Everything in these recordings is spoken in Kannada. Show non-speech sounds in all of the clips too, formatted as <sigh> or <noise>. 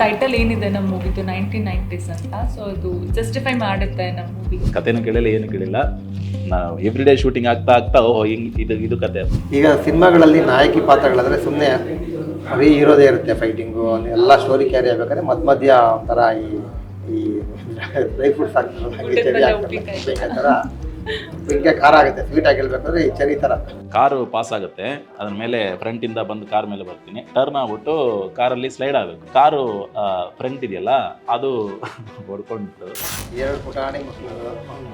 ಟೈಟಲ್ ಏನಿದೆ ನಮ್ಮ ಮೂವಿದು? ನೈನ್ಟೀನ್ ನೈಂಟೀಸ್ ಅಂತ. ಸೊ ಅದು ಜಸ್ಟಿಫೈ ಮಾಡುತ್ತೆ ನಮ್ಮ ಮೂವಿ ಕಥೆನೂ ಕೇಳಿಲ್ಲ ಏನು ಕೇಳಿಲ್ಲ. ನಾವು ಎವ್ರಿ ಡೇ ಶೂಟಿಂಗ್ ಆಗ್ತಾ ಆಗ್ತಾ ಓಹೋ ಹಿಂಗ್ ಇದು ಇದು ಕತೆ. ಈಗ ಸಿನಿಮಾಗಳಲ್ಲಿ ನಾಯಕಿ ಪಾತ್ರಗಳಾದ್ರೆ ಸುಮ್ಮನೆ ಬರೀ ಇರೋದೇ ಇರುತ್ತೆ ಫೈಟಿಂಗು ಎಲ್ಲ ಸ್ಟೋರಿ ಕ್ಯಾರಿ ಆಗ್ಬೇಕಾದ್ರೆ ಮಧ್ಯ ಮಧ್ಯ ಒಂಥರ ಈ ಈ <laughs> ಡ್ರೈ ಫ್ರೂಟ್ಸ್ ಹಾಕ್ತಾರೆ ಥರ ಹಿಂಗೆ ಖಾರ ಆಗುತ್ತೆ ಸ್ವೀಟ್ ಆಗಿ ಹೇಳ್ಬೇಕಾದ್ರೆ ಈ ಚರಿ ಥರ ಕಾರು ಪಾಸ್ ಆಗುತ್ತೆ ಅದ್ರ ಮೇಲೆ ಫ್ರಂಟ್ ಇಂದ ಬಂದು ಕಾರ್ ಮೇಲೆ ಬರ್ತೀನಿ. ಟರ್ನ್ ಆಗ್ಬಿಟ್ಟು ಕಾರಲ್ಲಿ ಸ್ಲೈಡ್ ಆಗಬೇಕು. ಕಾರು ಫ್ರಂಟ್ ಇದೆಯಲ್ಲ ಅದು <laughs> ಹೊಡ್ಕೊಂಡು ಎರಡು ಪುಟಾಣಿ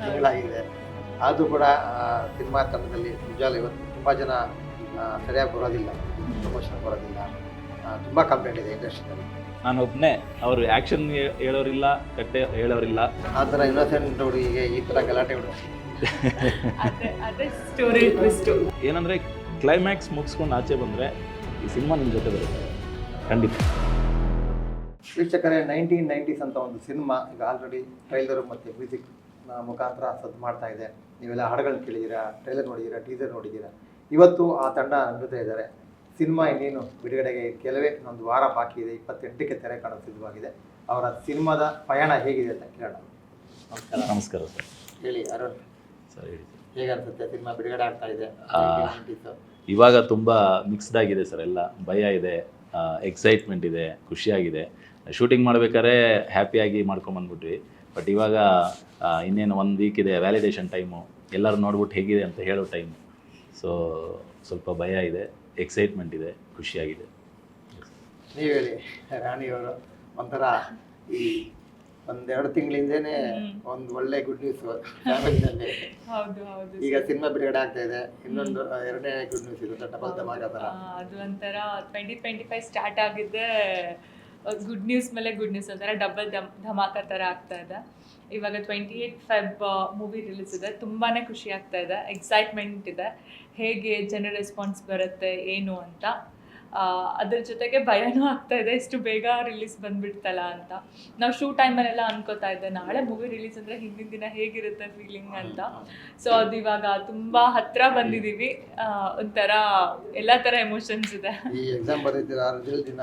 ತಿಂಗಳಾಗಿದೆ. ಅದು ಕೂಡ ಸಿನಿಮಾ ತಂಡದಲ್ಲಿ ನಿಜವಾಗ್ಲೂ ಇವತ್ತು ತುಂಬ ಜನ ಸರಿಯಾಗಿ ಬರೋದಿಲ್ಲ ಪ್ರಮೋಷನ್ ಬರೋದಿಲ್ಲ. ತುಂಬ ಕಂಪ್ಲೇಂಟ್ ಇದೆ ಇಂಡಸ್ಟ್ರಿಯಲ್ಲಿ ನಾನು ಒಬ್ಬನೇ ಅವರು ಆ್ಯಕ್ಷನ್ ಹೇಳೋರಿಲ್ಲ ಕಟ್ಟೆ ಹೇಳೋರಿಲ್ಲ. ಆ ಥರ ಇನ್ನೋಸೆಂಟ್ ಹುಡುಗಿಗೆ ಈ ಥರ ಗಲಾಟೆ ಹುಡುಗ ಸ್ಟೋರಿ ಟ್ವಿಸ್ಟು ಏನಂದರೆ ಕ್ಲೈಮ್ಯಾಕ್ಸ್ ಮುಗಿಸ್ಕೊಂಡು ಆಚೆ ಬಂದರೆ ಈ ಸಿನಿಮಾ ನಿಮ್ಮ ಜೊತೆ ಬರುತ್ತೆ. ಖಂಡಿತ. ವೀಕ್ಷಕರೇ ನೈನ್ಟೀನ್ ನೈಂಟೀಸ್ ಅಂತ ಒಂದು ಸಿನಿಮಾ ಈಗ ಆಲ್ರೆಡಿ ಟ್ರೈಲರ್ ಮತ್ತು ಮ್ಯೂಸಿಕ್ ಮುಖಾಂತರ ಸದ್ದು ಮಾಡ್ತಾ ಇದೆ. ನೀವೆಲ್ಲ ಹಾಡುಗಳನ್ನ ಕೇಳಿದ್ದೀರಾ ಟ್ರೈಲರ್ ನೋಡಿದ್ದೀರಾ ಟೀಸರ್ ನೋಡಿದ್ದೀರಾ ಇವತ್ತು ಆ ತಂಡ ನನ್ನ ಜೊತೆ ಇದ್ದಾರೆ. ಸಿನಿಮಾ ಇನ್ನೇನು ಬಿಡುಗಡೆಗೆ ಕೆಲವೇ ಒಂದು ವಾರ ಬಾಕಿ ಇದೆ ಇಪ್ಪತ್ತೆಂಟಕ್ಕೆ ತೆರೆ ಕಾಣೋ ಸಿದ್ಧವಾಗಿದೆ. ಅವರ ಸಿನಿಮಾದ ಪಯಣ ಹೇಗಿದೆ ಅಂತ ಕೇಳೋಣ. ನಮಸ್ಕಾರ. ನಮಸ್ಕಾರ ಸರ್. ಹೇಳಿ ಅರುಣ್. ಸರ್ ಹೇಳಿ. ಹೇಗೆ ಅನ್ಸುತ್ತೆ ಸಿನಿಮಾ ಬಿಡುಗಡೆ ಆಗ್ತಾ ಇದೆ. ಆ. ಇವಾಗ ತುಂಬ ಮಿಕ್ಸ್ಡ್ ಆಗಿದೆ ಸರ್ ಎಲ್ಲ. ಭಯ ಇದೆ ಎಕ್ಸೈಟ್ಮೆಂಟ್ ಇದೆ ಖುಷಿಯಾಗಿದೆ. ಶೂಟಿಂಗ್ ಮಾಡ್ಬೇಕಾದ್ರೆ ಹ್ಯಾಪಿಯಾಗಿ ಮಾಡ್ಕೊಂಬಂದ್ಬಿಟ್ವಿ ಬಟ್ ಇವಾಗ ಆ, ಇನ್ನೇನು ಒಂದು ವೀಕ್ ಇದೆ ವ್ಯಾಲಿಡೇಷನ್ ಟೈಮು ಎಲ್ಲರೂ ನೋಡ್ಬಿಟ್ಟು ಹೇಗಿದೆ ಅಂತ ಹೇಳೋ ಟೈಮು ಸೊ ಸ್ವಲ್ಪ ಭಯ ಇದೆ ಎಕ್ಸೈಟ್ಮೆಂಟ್ ಇದೆ ಖುಷಿಯಾಗಿದೆ. ನೀವು ಹೇಳಿ ರಾಣಿಯವರು ಒಂಥರ ಈ ಒಂದೆರಡು ತಿಂಗಳಿಂದನೇ ಒಂದು ಒಳ್ಳೆ ಗುಡ್ ನ್ಯೂಸ್ ಫ್ಯಾಮಿಲಿನಲ್ಲಿ ಹೌದು ಹೌದು ಈಗ ಸಿನಿಮಾ ಬಿಡುಗಡೆ ಆಗ್ತಾ ಇದೆ. ಇನ್ನೊಂದು ಎರಡನೇ ಗುಡ್ ನ್ಯೂಸ್ ಇರುತ್ತೆ ಡಬಲ್ ಧಮಾಕ ತರ ಅದು ಒಂಥರ ಟ್ವೆಂಟಿ ಟ್ವೆಂಟಿ ಫೈವ್ ಸ್ಟಾರ್ಟ್ ಆಗಿದ್ದೆ ಗುಡ್ ನ್ಯೂಸ್ ಮೇಲೆ ಗುಡ್ ನ್ಯೂಸ್ ಒಂಥರ ಡಬಲ್ ಧಮ್ ಧಮಾಕ ಥರ ಆಗ್ತಾ ಇದೆ. ಇವಾಗ twenty eight Feb movie release ಇದೆ. ತುಂಬಾ ಖುಷಿ ಆಗ್ತಾ ಇದೆ. ಎಕ್ಸೈಟ್ಮೆಂಟ್ ಇದೆ. ಹೇಗೆ ಜನರ ರೆಸ್ಪಾನ್ಸ್ ಬರುತ್ತೆ ಏನು ಅಂತ. ಅದ್ರ ಜೊತೆಗೆ ಭಯನೂ ಆಗ್ತಾ ಇದೆ. ಇಷ್ಟು ಬೇಗ ರಿಲೀಸ್ ಬಂದ್ಬಿಡ್ತಲ್ಲ ಅಂತ. ನಾವು ಶೂ ಟೈಮಲ್ಲೆಲ್ಲ ಅನ್ಕೋತಾ ಇದ್ದೆ ನಾಳೆ ಮೂವಿ ರಿಲೀಸ್ ಅಂದ್ರೆ ಹಿಂದಿನ ದಿನ ಹೇಗಿರುತ್ತೆ ಫೀಲಿಂಗ್ ಅಂತ. ಸೊ ಅದು ಇವಾಗ ತುಂಬಾ ಹತ್ರ ಬಂದಿದೀವಿ. ಆ, ಒಂಥರ ಎಲ್ಲಾ ತರ ಎಮೋಷನ್ಸ್ ಇದೆ. ಈ ಎಕ್ಸಾಮ್ ಬರೀತೀರಾ? ದಿನ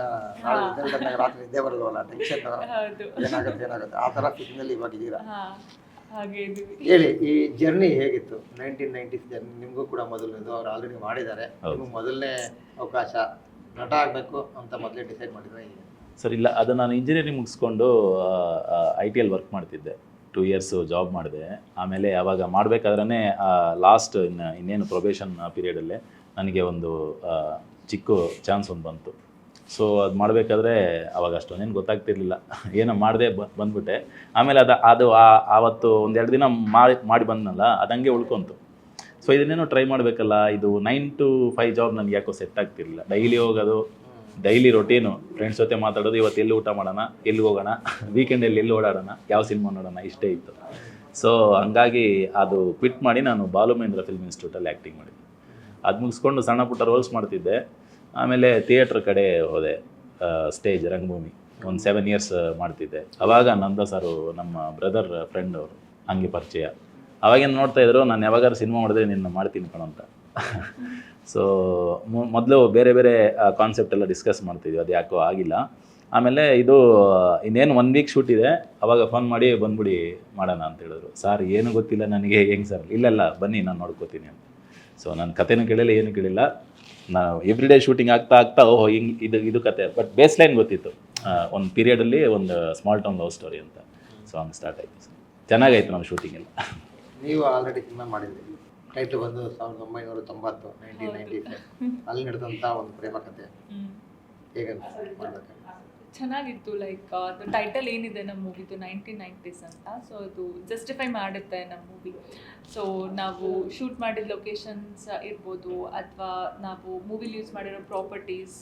ರಾತ್ರಿ ನಿದ್ದೆ ಬರಲ್ವಲ್ಲ? ಟೆನ್ಷನ್ ಹೌದು. ಏನಾಗುತ್ತೆ ಏನಾಗುತ್ತೆ? ಆ ಥರ ಇವಾಗ ಇದ್ದೀರಾ ಹಾಗೆ ಇದೀವಿ. ಹೇಳಿ ಈ ಜರ್ನಿ ಹೇಗಿತ್ತು? ನೈನ್ಟೀನ್ ನೈಂಟೀಸ್ ಜರ್ನಿ ನಿಮಗೂ ಕೂಡ ಮೊದಲನೇದು ಅವ್ರು ಆಲ್ರೆಡಿ ಮಾಡಿದ್ದಾರೆ. ಮೊದಲನೇ ಅವಕಾಶ ನಟ ಆಗಬೇಕು ಅಂತ ಮೊದಲೇ ಡಿಸೈಡ್ ಮಾಡಿದ್ರೆ ಸರ್, ಇಲ್ಲ, ಅದು ನಾನು ಇಂಜಿನಿಯರಿಂಗ್ ಮುಗಿಸ್ಕೊಂಡು ಐ ಟಿ ಎಲ್ ವರ್ಕ್ ಮಾಡ್ತಿದ್ದೆ. ಟೂ ಇಯರ್ಸು ಜಾಬ್ ಮಾಡಿದೆ. ಆಮೇಲೆ ಆವಾಗ ಮಾಡಬೇಕಾದ್ರೆ ಲಾಸ್ಟ್ ಇನ್ನು ಇನ್ನೇನು ಪ್ರೊಬೇಷನ್ ಪೀರಿಯಡಲ್ಲೇ ನನಗೆ ಒಂದು ಚಿಕ್ಕ ಚಾನ್ಸ್ ಒಂದು ಬಂತು. ಸೊ ಅದು ಮಾಡಬೇಕಾದ್ರೆ ಅವಾಗ ಅಷ್ಟೊಂದೇನು ಗೊತ್ತಾಗ್ತಿರ್ಲಿಲ್ಲ. ಏನೋ ಮಾಡಿದೆ ಬಂದ್ಬಿಟ್ಟೆ. ಆಮೇಲೆ ಅದು ಅದು ಆವತ್ತು ಒಂದೆರಡು ದಿನ ಮಾಡಿ ಮಾಡಿ ಬಂದ್ನಲ್ಲ, ಅದಂಗೆ ಉಳ್ಕೊಂತು. ಸೊ ಇದನ್ನೇನು ಟ್ರೈ ಮಾಡಬೇಕಲ್ಲ, ಇದು ನೈನ್ ಟು ಫೈವ್ ಜಾಬ್ ನನಗೆ ಯಾಕೋ ಸೆಟ್ ಆಗ್ತಿರ್ಲಿಲ್ಲ. ಡೈಲಿ ಹೋಗೋದು ಡೈಲಿ ರೊಟೀನು ಫ್ರೆಂಡ್ಸ್ ಜೊತೆ ಮಾತಾಡೋದು, ಇವತ್ತು ಎಲ್ಲಿ ಊಟ ಮಾಡೋಣ, ಎಲ್ಲಿ ಹೋಗೋಣ ವೀಕೆಂಡಲ್ಲಿ ಎಲ್ಲಿ ಓಡಾಡೋಣ, ಯಾವ ಸಿನಿಮಾ ನೋಡೋಣ, ಇಷ್ಟೇ ಇತ್ತು. ಸೊ ಹಂಗಾಗಿ ಅದು ಕ್ವಿಟ್ ಮಾಡಿ ನಾನು ಬಾಲು ಮಹೇಂದ್ರ ಫಿಲ್ಮ್ ಇನ್ಸ್ಟಿಟ್ಯೂಟಲ್ಲಿ ಆ್ಯಕ್ಟಿಂಗ್ ಮಾಡಿದ್ದೆ. ಅದು ಮುಗಿಸ್ಕೊಂಡು ಸಣ್ಣ ಪುಟ್ಟ ರೋಲ್ಸ್ ಮಾಡ್ತಿದ್ದೆ. ಆಮೇಲೆ ಥಿಯೇಟ್ರ್ ಕಡೆ ಹೋದೆ ಸ್ಟೇಜ್ ರಂಗಭೂಮಿ. ಒಂದು ಸೆವೆನ್ ಇಯರ್ಸ್ ಮಾಡ್ತಿದ್ದೆ. ಅವಾಗ ನಂದ ಸರು ನಮ್ಮ ಬ್ರದರ್ ಫ್ರೆಂಡ್ ಅವರು, ಹಂಗೆ ಪರಿಚಯ. ಅವಾಗೇನು ನೋಡ್ತಾ ಇದ್ರು, ನಾನು ಯಾವಾಗಾದ್ರು ಸಿನಿಮಾ ಮಾಡಿದ್ರೆ ನಿನ್ನ ಮಾಡ್ತೀನಿ ಕಣ ಅಂತ. ಸೊ ಮೊದಲು ಬೇರೆ ಬೇರೆ ಕಾನ್ಸೆಪ್ಟ್ ಎಲ್ಲ ಡಿಸ್ಕಸ್ ಮಾಡ್ತಿದ್ವಿ, ಅದು ಯಾಕೋ ಆಗಿಲ್ಲ. ಆಮೇಲೆ ಇದು, ಇನ್ನೇನು ಒನ್ ವೀಕ್ ಶೂಟ್ ಇದೆ, ಅವಾಗ ಫೋನ್ ಮಾಡಿ ಬಂದ್ಬಿಡಿ ಮಾಡೋಣ ಅಂತ ಹೇಳಿದ್ರು. ಸರ್ ಏನು ಗೊತ್ತಿಲ್ಲ ನನಗೆ, ಹೆಂಗೆ ಸರ್ ಇಲ್ಲಲ್ಲ ಬನ್ನಿ, ನಾನು ನೋಡ್ಕೋತೀನಿ ಅಂತ. ಸೊ ನಾನು ಕಥೆನೂ ಕೇಳಿಲ್ಲ ಏನು ಕೇಳಿಲ್ಲ ನಾ ಎವ್ರಿ ಡೇ ಶೂಟಿಂಗ್ ಆಗ್ತಾ ಆಗ್ತಾ, ಓಹೋ, ಹಿಂಗೆ, ಇದು ಇದು ಕತೆ. ಬಟ್ ಬೇಸ್ ಲೈನ್ ಗೊತ್ತಿತ್ತು ಒಂದು ಪೀರಿಯಡಲ್ಲಿ ಒಂದು ಸ್ಮಾಲ್ ಟೌನ್ ಲವ್ ಸ್ಟೋರಿ ಅಂತ. ಸೊ ಹಂಗೆ ಸ್ಟಾರ್ಟ್ ಆಯಿತು ಸರ್ ಚೆನ್ನಾಗಾಯ್ತು ನಮ್ಮ ಶೂಟಿಂಗ್ ಎಲ್ಲ. ನೀವು ಆಲ್ರೆಡಿ ಸಿನಿಮಾ ಮಾಡಿದ್ರಿ. ಟೈಟ್ಲ್ ಬಂದು ಸಾವಿರದ ಒಂಬೈನೂರ ತೊಂಬತ್ತು ನೈನ್ಟೀನ್ ನೈಂಟಿ ಅಲ್ಲಿ ನಡೆದಂಥ ಒಂದು ಪ್ರೇಮ ಕಥೆ ಹೇಗಂತ ಹೇಗೆ ಮಾಡ್ಬೇಕು ಚೆನ್ನಾಗಿತ್ತು ಲೈಕ್ ಅದು ಟೈಟಲ್ ಏನಿದೆ ನಮ್ಮ ಮೂವಿದು ನೈನ್ಟೀನ್ ನೈಂಟೀಸ್ ಅಂತ. ಸೊ ಅದು ಜಸ್ಟಿಫೈ ಮಾಡುತ್ತೆ ನಮ್ಮ ಮೂವಿ ಸೊ ನಾವು ಶೂಟ್ ಮಾಡಿದ ಲೊಕೇಶನ್ಸ್ ಇರ್ಬೋದು, ಅಥವಾ ನಾವು ಮೂವಿಲಿ ಯೂಸ್ ಮಾಡಿರೋ ಪ್ರಾಪರ್ಟೀಸ್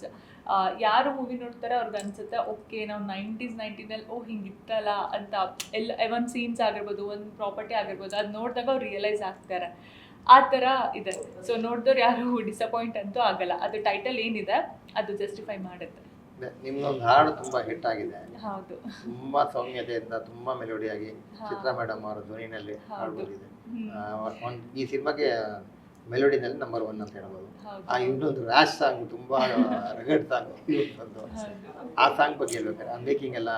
ಯಾರು ಮೂವಿ ನೋಡ್ತಾರೆ ಅವ್ರಿಗೆ ಅನ್ಸುತ್ತೆ ಓಕೆ ನಾವು ನೈಂಟೀಸ್ ನೈಂಟೀನಲ್ಲಿ ಓ, ಹಿಂಗಿತ್ತಲ್ಲ ಅಂತ. ಎಲ್ಲ, ಒಂದು ಸೀನ್ಸ್ ಆಗಿರ್ಬೋದು, ಒಂದು ಪ್ರಾಪರ್ಟಿ ಆಗಿರ್ಬೋದು, ಅದು ನೋಡಿದಾಗ ಅವ್ರು ರಿಯಲೈಸ್ ಆಗ್ತಾರೆ. ಆ ಥರ ಇದೆ. ಸೊ ನೋಡಿದವ್ರು ಯಾರು ಡಿಸಪಾಯಿಂಟ್ ಅಂತೂ ಆಗಲ್ಲ. ಅದು ಟೈಟಲ್ ಏನಿದೆ, ಅದು ಜಸ್ಟಿಫೈ ಮಾಡುತ್ತೆ. ನಿಮ್ದೊಂದು ಹಾಡು ತುಂಬಾ ಹಿಟ್ ಆಗಿದೆ. ಹೌದು. ತುಂಬಾ ಸೌಮ್ಯತೆಯಿಂದ ತುಂಬಾ ಮೆಲೋಡಿಯಾಗಿ ಚಿತ್ರ ಚಿತ್ರಾ ಮೇಡಮ್ ಅವರ ಧ್ವನಿನಲ್ಲಿ ಹಾಡು. ಬಂದಿದೆ. ಆ, ಒಂದ್- ಈ ಸಿನಿಮಾಗೆ ಮೆಲೋಡಿನಲ್ಲಿ ನಂಬರ್ ಒನ್ ಅಂತ ಹೇಳ್ಬೋದು. ಆ ಇನ್ನೊಂದು ರ್ಯಾಶ್ ಸಾಂಗ್ ತುಂಬಾ <laughs> ರಗಡ್ ಸಾಂಗ್. ಆ ಸಾಂಗ್ ಬಗ್ಗೆ ಹೇಳ್ಬೇಕಾದ್ರೆ ಆ ಮೇಕಿಂಗ್ ಎಲ್ಲ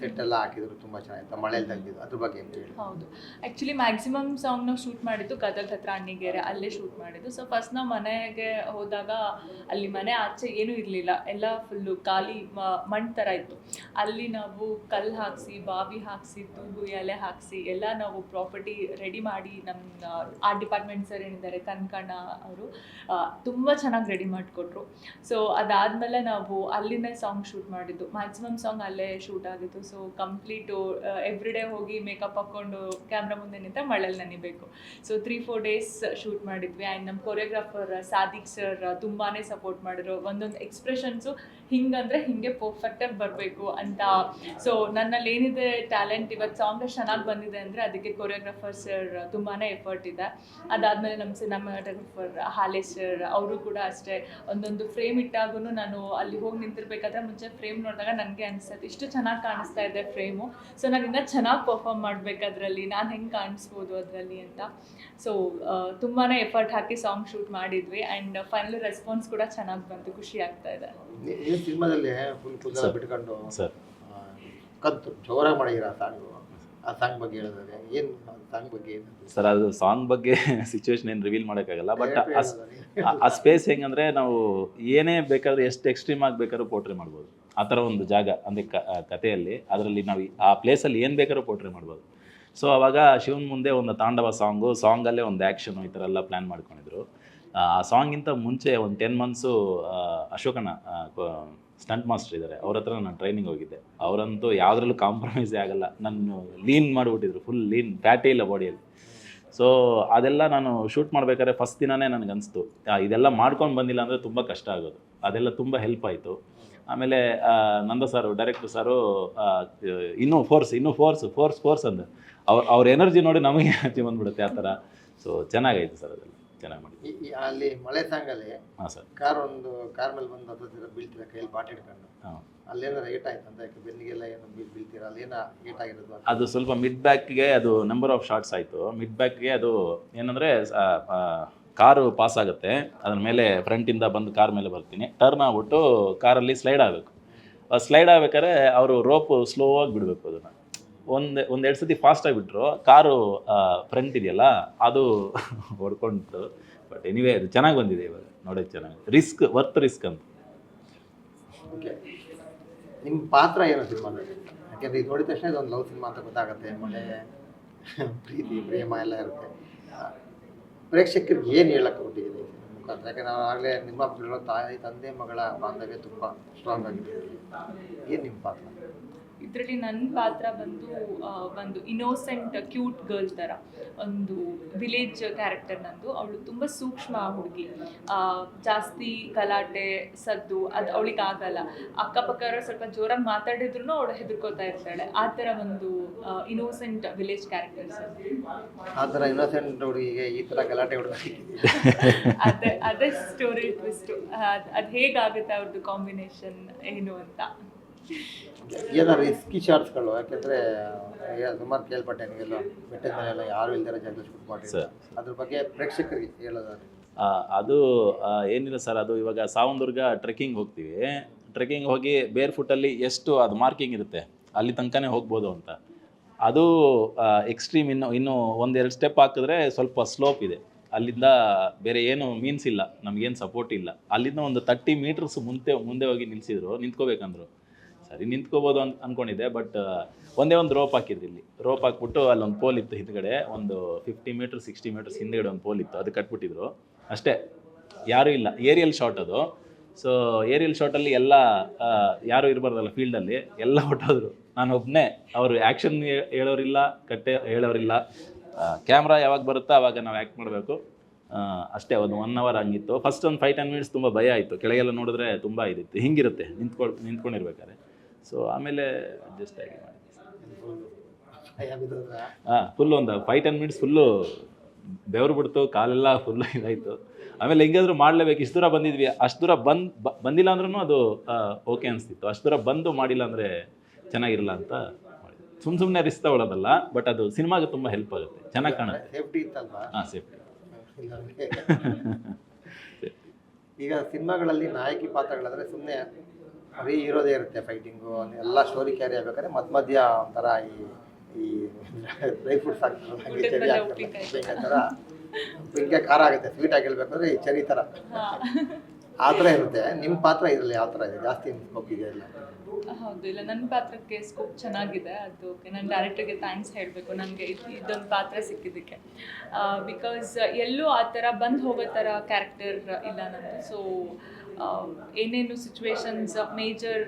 ಸೆಟ್ ಹಾಕಿದ್ರು ತುಂಬಾ ಚೆನ್ನಾಗಿತ್ತು. ಮಳೆಯಲ್ಲಿ ಅದ್ರ ಬಗ್ಗೆ ಹೌದು. ಆ್ಯಕ್ಚುಲಿ ಮ್ಯಾಕ್ಸಿಮಮ್ ಸಾಂಗ್ ನಾವು ಶೂಟ್ ಮಾಡಿದ್ದು ಗದಗ ಹತ್ರ ಅಣ್ಣಿಗೆರೆ ಅಲ್ಲೇ ಶೂಟ್ ಮಾಡಿದ್ದು. ಸೊ ಫಸ್ಟ್ ನಾವು ಮನೆಗೆ ಹೋದಾಗ ಅಲ್ಲಿ ಮನೆ ಆಚೆ ಏನೂ ಇರಲಿಲ್ಲ. ಎಲ್ಲ ಫುಲ್ಲು ಖಾಲಿ ಮಣ್ಣು ಥರ ಇತ್ತು. ಅಲ್ಲಿ ನಾವು ಕಲ್ಲು ಹಾಕ್ಸಿ, ಬಾವಿ ಹಾಕ್ಸಿ, ತೂಗು ಎಲೆ ಹಾಕ್ಸಿ, ಎಲ್ಲ ನಾವು ಪ್ರಾಪರ್ಟಿ ರೆಡಿ ಮಾಡಿ ನಮ್ಮ ಆರ್ಟ್ ಡಿಪಾರ್ಟ್ಮೆಂಟ್ ಸರ್ ಏನಿದ್ದಾರೆ, ಕನ್ಕಣ್ಣ ಅವರು ತುಂಬ ಚೆನ್ನಾಗಿ ರೆಡಿ ಮಾಡಿಕೊಟ್ರು. ಸೊ ಅದಾದಮೇಲೆ ನಾವು ಅಲ್ಲಿಂದ ಸಾಂಗ್ ಶೂಟ್ ಮಾಡಿದ್ದು. ಮ್ಯಾಕ್ಸಿಮಮ್ ಸಾಂಗ್ ಅಲ್ಲೇ ಶೂಟ್ ಆಗಿತ್ತು ಸೊ ಕಂಪ್ಲೀಟು ಎವ್ರಿ ಡೇ ಹೋಗಿ ಮೇಕಪ್ ಹಾಕ್ಕೊಂಡು ಕ್ಯಾಮ್ರಾ ಮುಂದೆ ನಿಂತ ಮಳೆಯಲ್ಲಿ ನೆನಿಬೇಕು. So three four days shoot ಮಾಡಿದ್ವಿ. ಆ್ಯಂಡ್ ನಮ್ಮ ಕೊರಿಯೋಗ್ರಾಫರ್ ಸಾದಿಕ್ ಸರ್ ತುಂಬಾ ಸಪೋರ್ಟ್ ಮಾಡಿದ್ರು. ಒಂದೊಂದು ಎಕ್ಸ್ಪ್ರೆಷನ್ಸು ಹಿಂಗಂದ್ರೆ ಹಿಂಗೆ ಪರ್ಫೆಕ್ಟಾಗಿ ಬರಬೇಕು ಅಂತ. ಸೊ ನನ್ನಲ್ಲಿ ಏನಿದೆ ಟ್ಯಾಲೆಂಟ್ ಇವತ್ತು ಸಾಂಗ್ ಚೆನ್ನಾಗಿ ಬಂದಿದೆ ಅಂದರೆ ಅದಕ್ಕೆ ಕೊರಿಯೋಗ್ರಾಫರ್ ಸರ್ ತುಂಬಾ ಎಫರ್ಟ್ ಇದೆ. ಅದಾದಮೇಲೆ ನಮ್ಮ ಸಿನಿಮಾಟೋಗ್ರಫರ್ ಹಾಲೆ ಸರ್ ಅವರು ಕೂಡ ಅಷ್ಟೇ. ಒಂದೊಂದು ಫ್ರೇಮ್ ಇಟ್ಟಾಗೂ ನಾನು ಅಲ್ಲಿ ಹೋಗಿ ನಿಂತಿರ್ಬೇಕಾದ್ರೆ ಮುಂಚೆ ಫ್ರೇಮ್ ನೋಡಿದಾಗ ನನಗೆ ಅನಿಸುತ್ತೆ, ಇಷ್ಟು ಚೆನ್ನಾಗಿ ಕಾಣಿಸ್ತಾ ಇದೆ ಫ್ರೇಮು ಸೊ ನಾನು ಇನ್ನೂ ಚೆನ್ನಾಗಿ ಪರ್ಫಾರ್ಮ್ ಮಾಡ್ಬೇಕು ಅದರಲ್ಲಿ, ನಾನು ಹೆಂಗೆ ಕಾಣಿಸ್ಬೋದು ಅದರಲ್ಲಿ ಅಂತ. ಸೊ ತುಂಬಾ ಎಫರ್ಟ್ ಹಾಕಿ ಸಾಂಗ್ ಶೂಟ್ ಮಾಡಿದ್ವಿ ಆ್ಯಂಡ್ ಫೈನಲ್ ರೆಸ್ಪಾನ್ಸ್ ಕೂಡ ಚೆನ್ನಾಗಿ ಬಂತು, ಖುಷಿ ಆಗ್ತಾ ಇದೆ. ಸಿನಿಮಾದಲ್ಲಿ ಫುಲ್ ಸರ್. ಬಿಟ್ಕೊಂಡು ಸರ್. ಜೋರಾಗಿ ಮಾಡಿರ ಆ ಸಾಂಗು ಆ ಸಾಂಗ್ ಬಗ್ಗೆ ಹೇಳಿದ್ರೆ ಏನು ಸಾಂಗ್ ಬಗ್ಗೆ ಸರ್ ಅದು ಸಾಂಗ್ ಬಗ್ಗೆ ಸಿಚುವೇಶನ್ ಏನು ರಿವೀಲ್ ಮಾಡೋಕ್ಕಾಗಲ್ಲ ಬಟ್ ಆ ಸ್ಪೇಸ್ ಹೆಂಗಂದ್ರೆ ನಾವು ಏನೇ ಬೇಕಾದ್ರೂ ಎಷ್ಟು ಎಕ್ಸ್ಟ್ರೀಮ್ ಆಗಿ ಬೇಕಾದ್ರೂ ಪೋಟ್ರೆ ಮಾಡ್ಬೋದು. ಆ ಥರ ಒಂದು ಜಾಗ ಅಂದರೆ ಕಥೆಯಲ್ಲಿ ಅದರಲ್ಲಿ ನಾವು ಆ ಪ್ಲೇಸಲ್ಲಿ ಏನು ಬೇಕಾದ್ರೂ ಪೋಟ್ರೆ ಮಾಡ್ಬೋದು. ಸೊ ಅವಾಗ ಶಿವನ್ ಮುಂದೆ ಒಂದು ತಾಂಡವ ಸಾಂಗು ಸಾಂಗಲ್ಲೇ ಒಂದು ಆ್ಯಕ್ಷನು ಈ ಥರ ಎಲ್ಲ ಪ್ಲ್ಯಾನ್ ಮಾಡ್ಕೊಂಡಿದ್ರು. ಆ ಸಾಂಗಿಂತ ಮುಂಚೆ ಒಂದು ಟೆನ್ ಮಂತ್ಸು ಅಶೋಕಣ್ಣ ಸ್ಟಂಟ್ ಮಾಸ್ಟರ್ ಇದ್ದಾರೆ ಅವ್ರ ಹತ್ರ ನಾನು ಟ್ರೈನಿಂಗ್ ಹೋಗಿದ್ದೆ. ಅವರಂತೂ ಯಾವುದ್ರಲ್ಲೂ ಕಾಂಪ್ರಮೈಸೇ ಆಗಲ್ಲ. ನಾನು ಲೀನ್ ಮಾಡಿಬಿಟ್ಟಿದ್ರು ಫುಲ್ ಲೀನ್ ಫ್ಯಾಟೇ ಇಲ್ಲ ಬಾಡಿಯಲ್ಲಿ ಸೊ ಅದೆಲ್ಲ ನಾನು ಶೂಟ್ ಮಾಡ್ಬೇಕಾದ್ರೆ ಫಸ್ಟ್ ದಿನವೇ ನನಗೆ ಅನಿಸ್ತು ಇದೆಲ್ಲ ಮಾಡ್ಕೊಂಡು ಬಂದಿಲ್ಲ ಅಂದರೆ ತುಂಬ ಕಷ್ಟ ಆಗೋದು. ಅದೆಲ್ಲ ತುಂಬ ಹೆಲ್ಪ್ ಆಯಿತು. ಆಮೇಲೆ ನಂದ ಸಾರು ಡೈರೆಕ್ಟರ್ ಸಾರು ಇನ್ನೂ ಫೋರ್ಸ್ ಇನ್ನೂ ಫೋರ್ಸ್ ಫೋರ್ಸ್ ಫೋರ್ಸ್ ಅಂದ. ಅವ್ರ ಅವ್ರ ಎನರ್ಜಿ ನೋಡಿ ನಮಗೆ <laughs> ಬಂದ್ಬಿಡುತ್ತೆ ಆ ಥರ. ಸೊ ಚೆನ್ನಾಗೈತೆ ಸರ್ ಅದೆಲ್ಲ. ಚೆನ್ನಾಗಿ ಮಾಡಿ. ಅಲ್ಲಿ ಮಳೆ ಸಾಂಗಲ್ಲಿ ಹಾಂ ಸರ್. ಕಾರ್ ಒಂದು ಕಾರ್ ಮೇಲೆ ಬಂದು ಹತ್ತಿರ ಬೀಳ್ತೀರ ಕೈಯಲ್ಲಿ ಬಾಟ್ ಹಿಡ್ಕೊಂಡು. ಹಾಂ. ಅಲ್ಲೇನಾರ ಏಟ್ ಆಯ್ತು ಅಂತ ಯಾಕೆ ಬೆನ್ನಿಗೆಲ್ಲ ಏನು ಬೀಳ್ ಬೀಳ್ತೀರ? ಅಲ್ಲೇನ ಏಟ್ ಆಗಿರೋದು ಅದು ಸ್ವಲ್ಪ ಮಿಡ್ ಬ್ಯಾಕ್ಗೆ ಅದು ನಂಬರ್ ಆಫ್ ಶಾರ್ಟ್ಸ್ ಆಯಿತು. ಮಿಡ್ ಬ್ಯಾಕ್ಗೆ ಅದು ಏನಂದರೆ ಕಾರು ಪಾಸ್ ಆಗುತ್ತೆ. ಅದ್ರ ಮೇಲೆ ಫ್ರಂಟಿಂದ ಬಂದು ಕಾರ್ ಮೇಲೆ ಬರ್ತೀನಿ. ಟರ್ನ್ ಆಗ್ಬಿಟ್ಟು ಕಾರಲ್ಲಿ ಸ್ಲೈಡ್ ಆಗಬೇಕು. ಸ್ಲೈಡ್ ಆಗ್ಬೇಕಾದ್ರೆ ಅವರು ರೋಪು ಸ್ಲೋ ಆಗಿ ಬಿಡಬೇಕು ಅದನ್ನು. ಒಂದು ಒಂದೆರಡು ಸತಿ ಫಾಸ್ಟ್ ಆಗಿಬಿಟ್ರು ಕಾರು ಫ್ರಂಟ್ ಇದೆಯಲ್ಲ, ಅದು ಹೊಡ್ಕೊಂತು ಬಟ್ ಎನಿವೇ ಅದು ಚೆನ್ನಾಗಿ ಬಂದಿದೆ ಇವಾಗ. ನೋಡೋದು ಚೆನ್ನಾಗಿ ರಿಸ್ಕ್ ವರ್ತ್ ರಿಸ್ಕ್ ಅಂತ. ನಿಮ್ಮ ಪಾತ್ರ ಏನು ಸಿನಿಮಾದಲ್ಲಿ? ಯಾಕೆಂದ್ರೆ ಇದು ನೋಡಿದ ತಕ್ಷಣ ಇದೊಂದು ಲವ್ ಸಿನಿಮಾ ಅಂತ ಗೊತ್ತಾಗುತ್ತೆ. ಮಳೆ ಪ್ರೀತಿ, ಪ್ರೇಮ ಎಲ್ಲ ಇರುತ್ತೆ. ಪ್ರೇಕ್ಷಕರಿಗೆ ಏನು ಹೇಳಕ್ಕೆ ಹೊರಟಿದೆ ಮುಖಾಂತರ? ಯಾಕಂದ್ರೆ ನಾವು ಆಗಲೇ ನಿಮ್ಮ ತಾಯಿ, ತಂದೆ, ಮಗಳ ಬಾಂಧವ್ಯ ತುಂಬ ಸ್ಟ್ರಾಂಗ್ ಆಗಿದೆ. ಏನು ನಿಮ್ಮ ಪಾತ್ರ? ಇದರಲ್ಲಿ ನನ್ನ ಪಾತ್ರ ಬಂದು ಒಂದು ಇನೋಸೆಂಟ್ ಕ್ಯೂಟ್ ಗರ್ಲ್ ಥರ ಒಂದು ವಿಲೇಜ್ ಕ್ಯಾರೆಕ್ಟರ್ ನಂದು. ಅವಳು ತುಂಬ ಸೂಕ್ಷ್ಮ ಹುಡುಗಿ. ಜಾಸ್ತಿ ಗಲಾಟೆ ಸದ್ದು ಅದು ಅವಳಿಗೆ ಆಗಲ್ಲ ಅಕ್ಕಪಕ್ಕ ಸ್ವಲ್ಪ ಜೋರಾಗಿ ಮಾತಾಡಿದ್ರು ಅವಳು ಹೆದರ್ಕೋತಾ ಇರ್ತಾಳೆ. ಆ ಥರ ಒಂದು ಇನೋಸೆಂಟ್ ವಿಲೇಜ್ ಕ್ಯಾರೆಕ್ಟರ್ಸ್ ಆ ಥರ ಇನ್ನೋಸೆಂಟ್ ಹುಡುಗಿಗೆ ಈ ಥರ ಗಲಾಟೆ ಹುಡುಗ ಅದೇ ಅದೇ ಸ್ಟೋರಿ ಟ್ವಿಸ್ಟು ಅದು ಹೇಗಾಗುತ್ತೆ ಅವ್ರದ್ದು ಕಾಂಬಿನೇಷನ್ ಏನು ಅಂತ. ಏನೋ ರಿಸ್ಕಿ ಶಾರ್ಟ್ಸ್ಗಳು ಯಾಕೆಂದರೆ ಸುಮಾರು ಕೇಳ್ಪಟ್ಟೆ ನೀವೆಲ್ಲ ಬೆಟ್ಟದ ಮೇಲೆಲ್ಲ ಯಾರು ಇಲ್ದಿರ ಜಾಗದಲ್ಲಿ ಶೂಟ್ ಮಾಡಿ ಸರ್. ಅದ್ರ ಬಗ್ಗೆ ಪ್ರೇಕ್ಷಕರಿಗೆ ಹೇಳೋದಾದ್ರೆ. ಅದು ಏನಿಲ್ಲ ಸರ್ ಅದು ಇವಾಗ ಸಾವಂದುರ್ಗ ಟ್ರೆಕ್ಕಿಂಗ್ ಹೋಗ್ತೀವಿ. ಟ್ರೆಕ್ಕಿಂಗ್ ಹೋಗಿ ಬೇರ್ ಫುಟ್ಟಲ್ಲಿ ಎಷ್ಟು ಅದು ಮಾರ್ಕಿಂಗ್ ಇರುತ್ತೆ? ಅಲ್ಲಿ ತನಕನೇ ಹೋಗ್ಬೋದು ಅಂತ. ಅದು ಎಕ್ಸ್ಟ್ರೀಮ್ ಇನ್ನು ಇನ್ನು ಒಂದೆರಡು ಸ್ಟೆಪ್ ಹಾಕಿದ್ರೆ ಸ್ವಲ್ಪ ಸ್ಲೋಪ್ ಇದೆ. ಅಲ್ಲಿಂದ ಬೇರೆ ಏನು ಮೀನ್ಸ್ ಇಲ್ಲ. ನಮಗೇನು ಸಪೋರ್ಟ್ ಇಲ್ಲ. ಅಲ್ಲಿಂದ ಒಂದು ತರ್ಟಿ ಮೀಟರ್ಸ್ ಮುಂದೆ ಮುಂದೆ ಹೋಗಿ ನಿಲ್ಸಿದ್ರು ನಿಂತ್ಕೋಬೇಕಂದ್ರು. ಸರಿ, ನಿಂತ್ಕೋಬೋದು ಅಂತ ಅಂದ್ಕೊಂಡಿದ್ದೆ ಬಟ್ ಒಂದೇ ಒಂದು ರೋಪ್ ಹಾಕಿದ್ರು ಇಲ್ಲಿ. ರೋಪ್ ಹಾಕ್ಬಿಟ್ಟು ಅಲ್ಲೊಂದು ಪೋಲ್ ಇತ್ತು ಹಿಂದ್ಗಡೆ, ಒಂದು ಫಿಫ್ಟಿ ಮೀಟರ್ ಸಿಕ್ಸ್ಟಿ ಮೀಟರ್ಸ್ ಹಿಂದ್ಗಡೆ ಒಂದು ಪೋಲ್ ಇತ್ತು, ಅದು ಕಟ್ಬಿಟ್ಟಿದ್ರು. ಅಷ್ಟೇ, ಯಾರೂ ಇಲ್ಲ ಏರಿಯಲ್ ಶಾಟ್ ಅದು. ಸೊ ಏರಿಯಲ್ ಶಾರ್ಟಲ್ಲಿ ಎಲ್ಲ ಯಾರೂ ಇರಬಾರ್ದಲ್ಲ ಫೀಲ್ಡಲ್ಲಿ ಎಲ್ಲ ಹೊಟ್ಟೋದ್ರು ನಾನು ಒಬ್ಬನೇ ಅವರು ಆ್ಯಕ್ಷನ್ ಹೇಳೋರಿಲ್ಲ, ಕಟ್ಟೆ, ಹೇಳೋರಿಲ್ಲ. ಕ್ಯಾಮ್ರಾ ಯಾವಾಗ ಬರುತ್ತೋ ಆವಾಗ ನಾವು ಆ್ಯಕ್ಟ್ ಮಾಡಬೇಕು. ಅಷ್ಟೇ, ಒಂದು ಒನ್ ಅವರ್ ಹಂಗಿತ್ತು. ಫಸ್ಟ್ ಒಂದು ಫೈವ್ ಟೆನ್ ಮಿನಿಟ್ಸ್ ತುಂಬ ಭಯ ಆಯಿತು. ಕೆಳಗೆಲ್ಲ ನೋಡಿದ್ರೆ ತುಂಬ ಇದಿತ್ತು. ಹಿಂಗಿರುತ್ತೆ, ನಿಂತ್ಕೊಳ್, ನಿಂತ್ಕೊಂಡಿರ್ಬೇಕಾದ್ರೆ. ಸೊ ಆಮೇಲೆ ಅಡ್ಜಸ್ಟ್ ಆಗಿ ಮಾಡಿದ್ವಿ. ಹಾಂ ಫುಲ್ ಒಂದು ಫೈವ್ ಟೆನ್ ಮಿನಿಟ್ಸ್ ಫುಲ್ಲು ಬೆವರು ಬಿಡ್ತು ಕಾಲೆಲ್ಲ ಫುಲ್ ಇದಾಯಿತು. ಆಮೇಲೆ ಹೆಂಗಾದ್ರೂ ಮಾಡಲೇಬೇಕು. ಇಷ್ಟು ದೂರ ಬಂದಿದ್ವಿ. ಅಷ್ಟು ದೂರ ಬಂದ್ ಬಂದಿಲ್ಲ ಅಂದ್ರೂ ಅದು ಓಕೆ ಅನಿಸ್ತಿತ್ತು. ಅಷ್ಟು ದೂರ ಬಂದು ಮಾಡಿಲ್ಲ ಅಂದರೆ ಚೆನ್ನಾಗಿರಲ್ಲ ಅಂತ ಮಾಡಿದ್ವಿ. ಸುಮ್ಮ ಸುಮ್ಮನೆ ರಿಸ್ಕ್ ತಗೊಳ್ಳೋದಲ್ಲ ಬಟ್ ಅದು ಸಿನಿಮಾಗೆ ತುಂಬ ಹೆಲ್ಪ್ ಆಗುತ್ತೆ. ಚೆನ್ನಾಗಿ ಕಾಣುತ್ತೆ. ಸೇಫ್ಟಿ ಇತ್ತಲ್ವಾ? ಹಾಂ ಸೇಫ್ಟಿ. <laughs> ಈಗ ಸಿನಿಮಾಗಳಲ್ಲಿ ನಾಯಕಿ ಪಾತ್ರಗಳಂದ್ರೆ ಸುಮ್ಮನೆ ಬರೀ ಇರೋದೇ ಇರುತ್ತೆ ಫೈಟಿಂಗು ಎಲ್ಲ ಸ್ಟೋರಿ ಕ್ಯಾರಿ ಆಗ್ಬೇಕಾದ್ರೆ ಮಧ್ಯ ಮಧ್ಯ ಒಂಥರ ಈ ಈ ಡ್ರೈ ಫ್ರೂಟ್ಸ್ ಹಾಕ್ತಾರೆ ಚಳಿ ಆಗ್ತಾರೆ ಥರ ಉಪ್ಪಿನಕಾಯಿ ಖಾರ ಆಗುತ್ತೆ ಸ್ವೀಟ್ ಆಗಿರ್ಬೇಕಾದ್ರೆ ಈ ಚರಿ ಥರ. ಆ ಥರ ಇರುತ್ತೆ. ನಿಮ್ಮ ಪಾತ್ರ ಇದರಲ್ಲಿ ಯಾವ ಥರ ಇದೆ? ಜಾಸ್ತಿ ಸ್ಕೋಪ್ ಇದೆ ಇಲ್ಲ? ಹೌದು ಇಲ್ಲ ನನ್ನ ಪಾತ್ರಕ್ಕೆ ಸ್ಕೋಪ್ ಚೆನ್ನಾಗಿದೆ. ಅದು ಓಕೆ ನಾನು ಡೈರೆಕ್ಟರ್ಗೆ ಥ್ಯಾಂಕ್ಸ್ ಹೇಳಬೇಕು ನನಗೆ ಇದೊಂದು ಪಾತ್ರ ಸಿಕ್ಕಿದ್ದಕ್ಕೆ. ಬಿಕಾಸ್ ಎಲ್ಲೂ ಆ ಥರ ಬಂದು ಹೋಗೋ ಥರ ಕ್ಯಾರೆಕ್ಟರ್ ಇಲ್ಲ ನಂದು. ಸೊ ಏನೇನು ಸಿಚುವೇಶನ್ಸ್ ಮೇಜರ್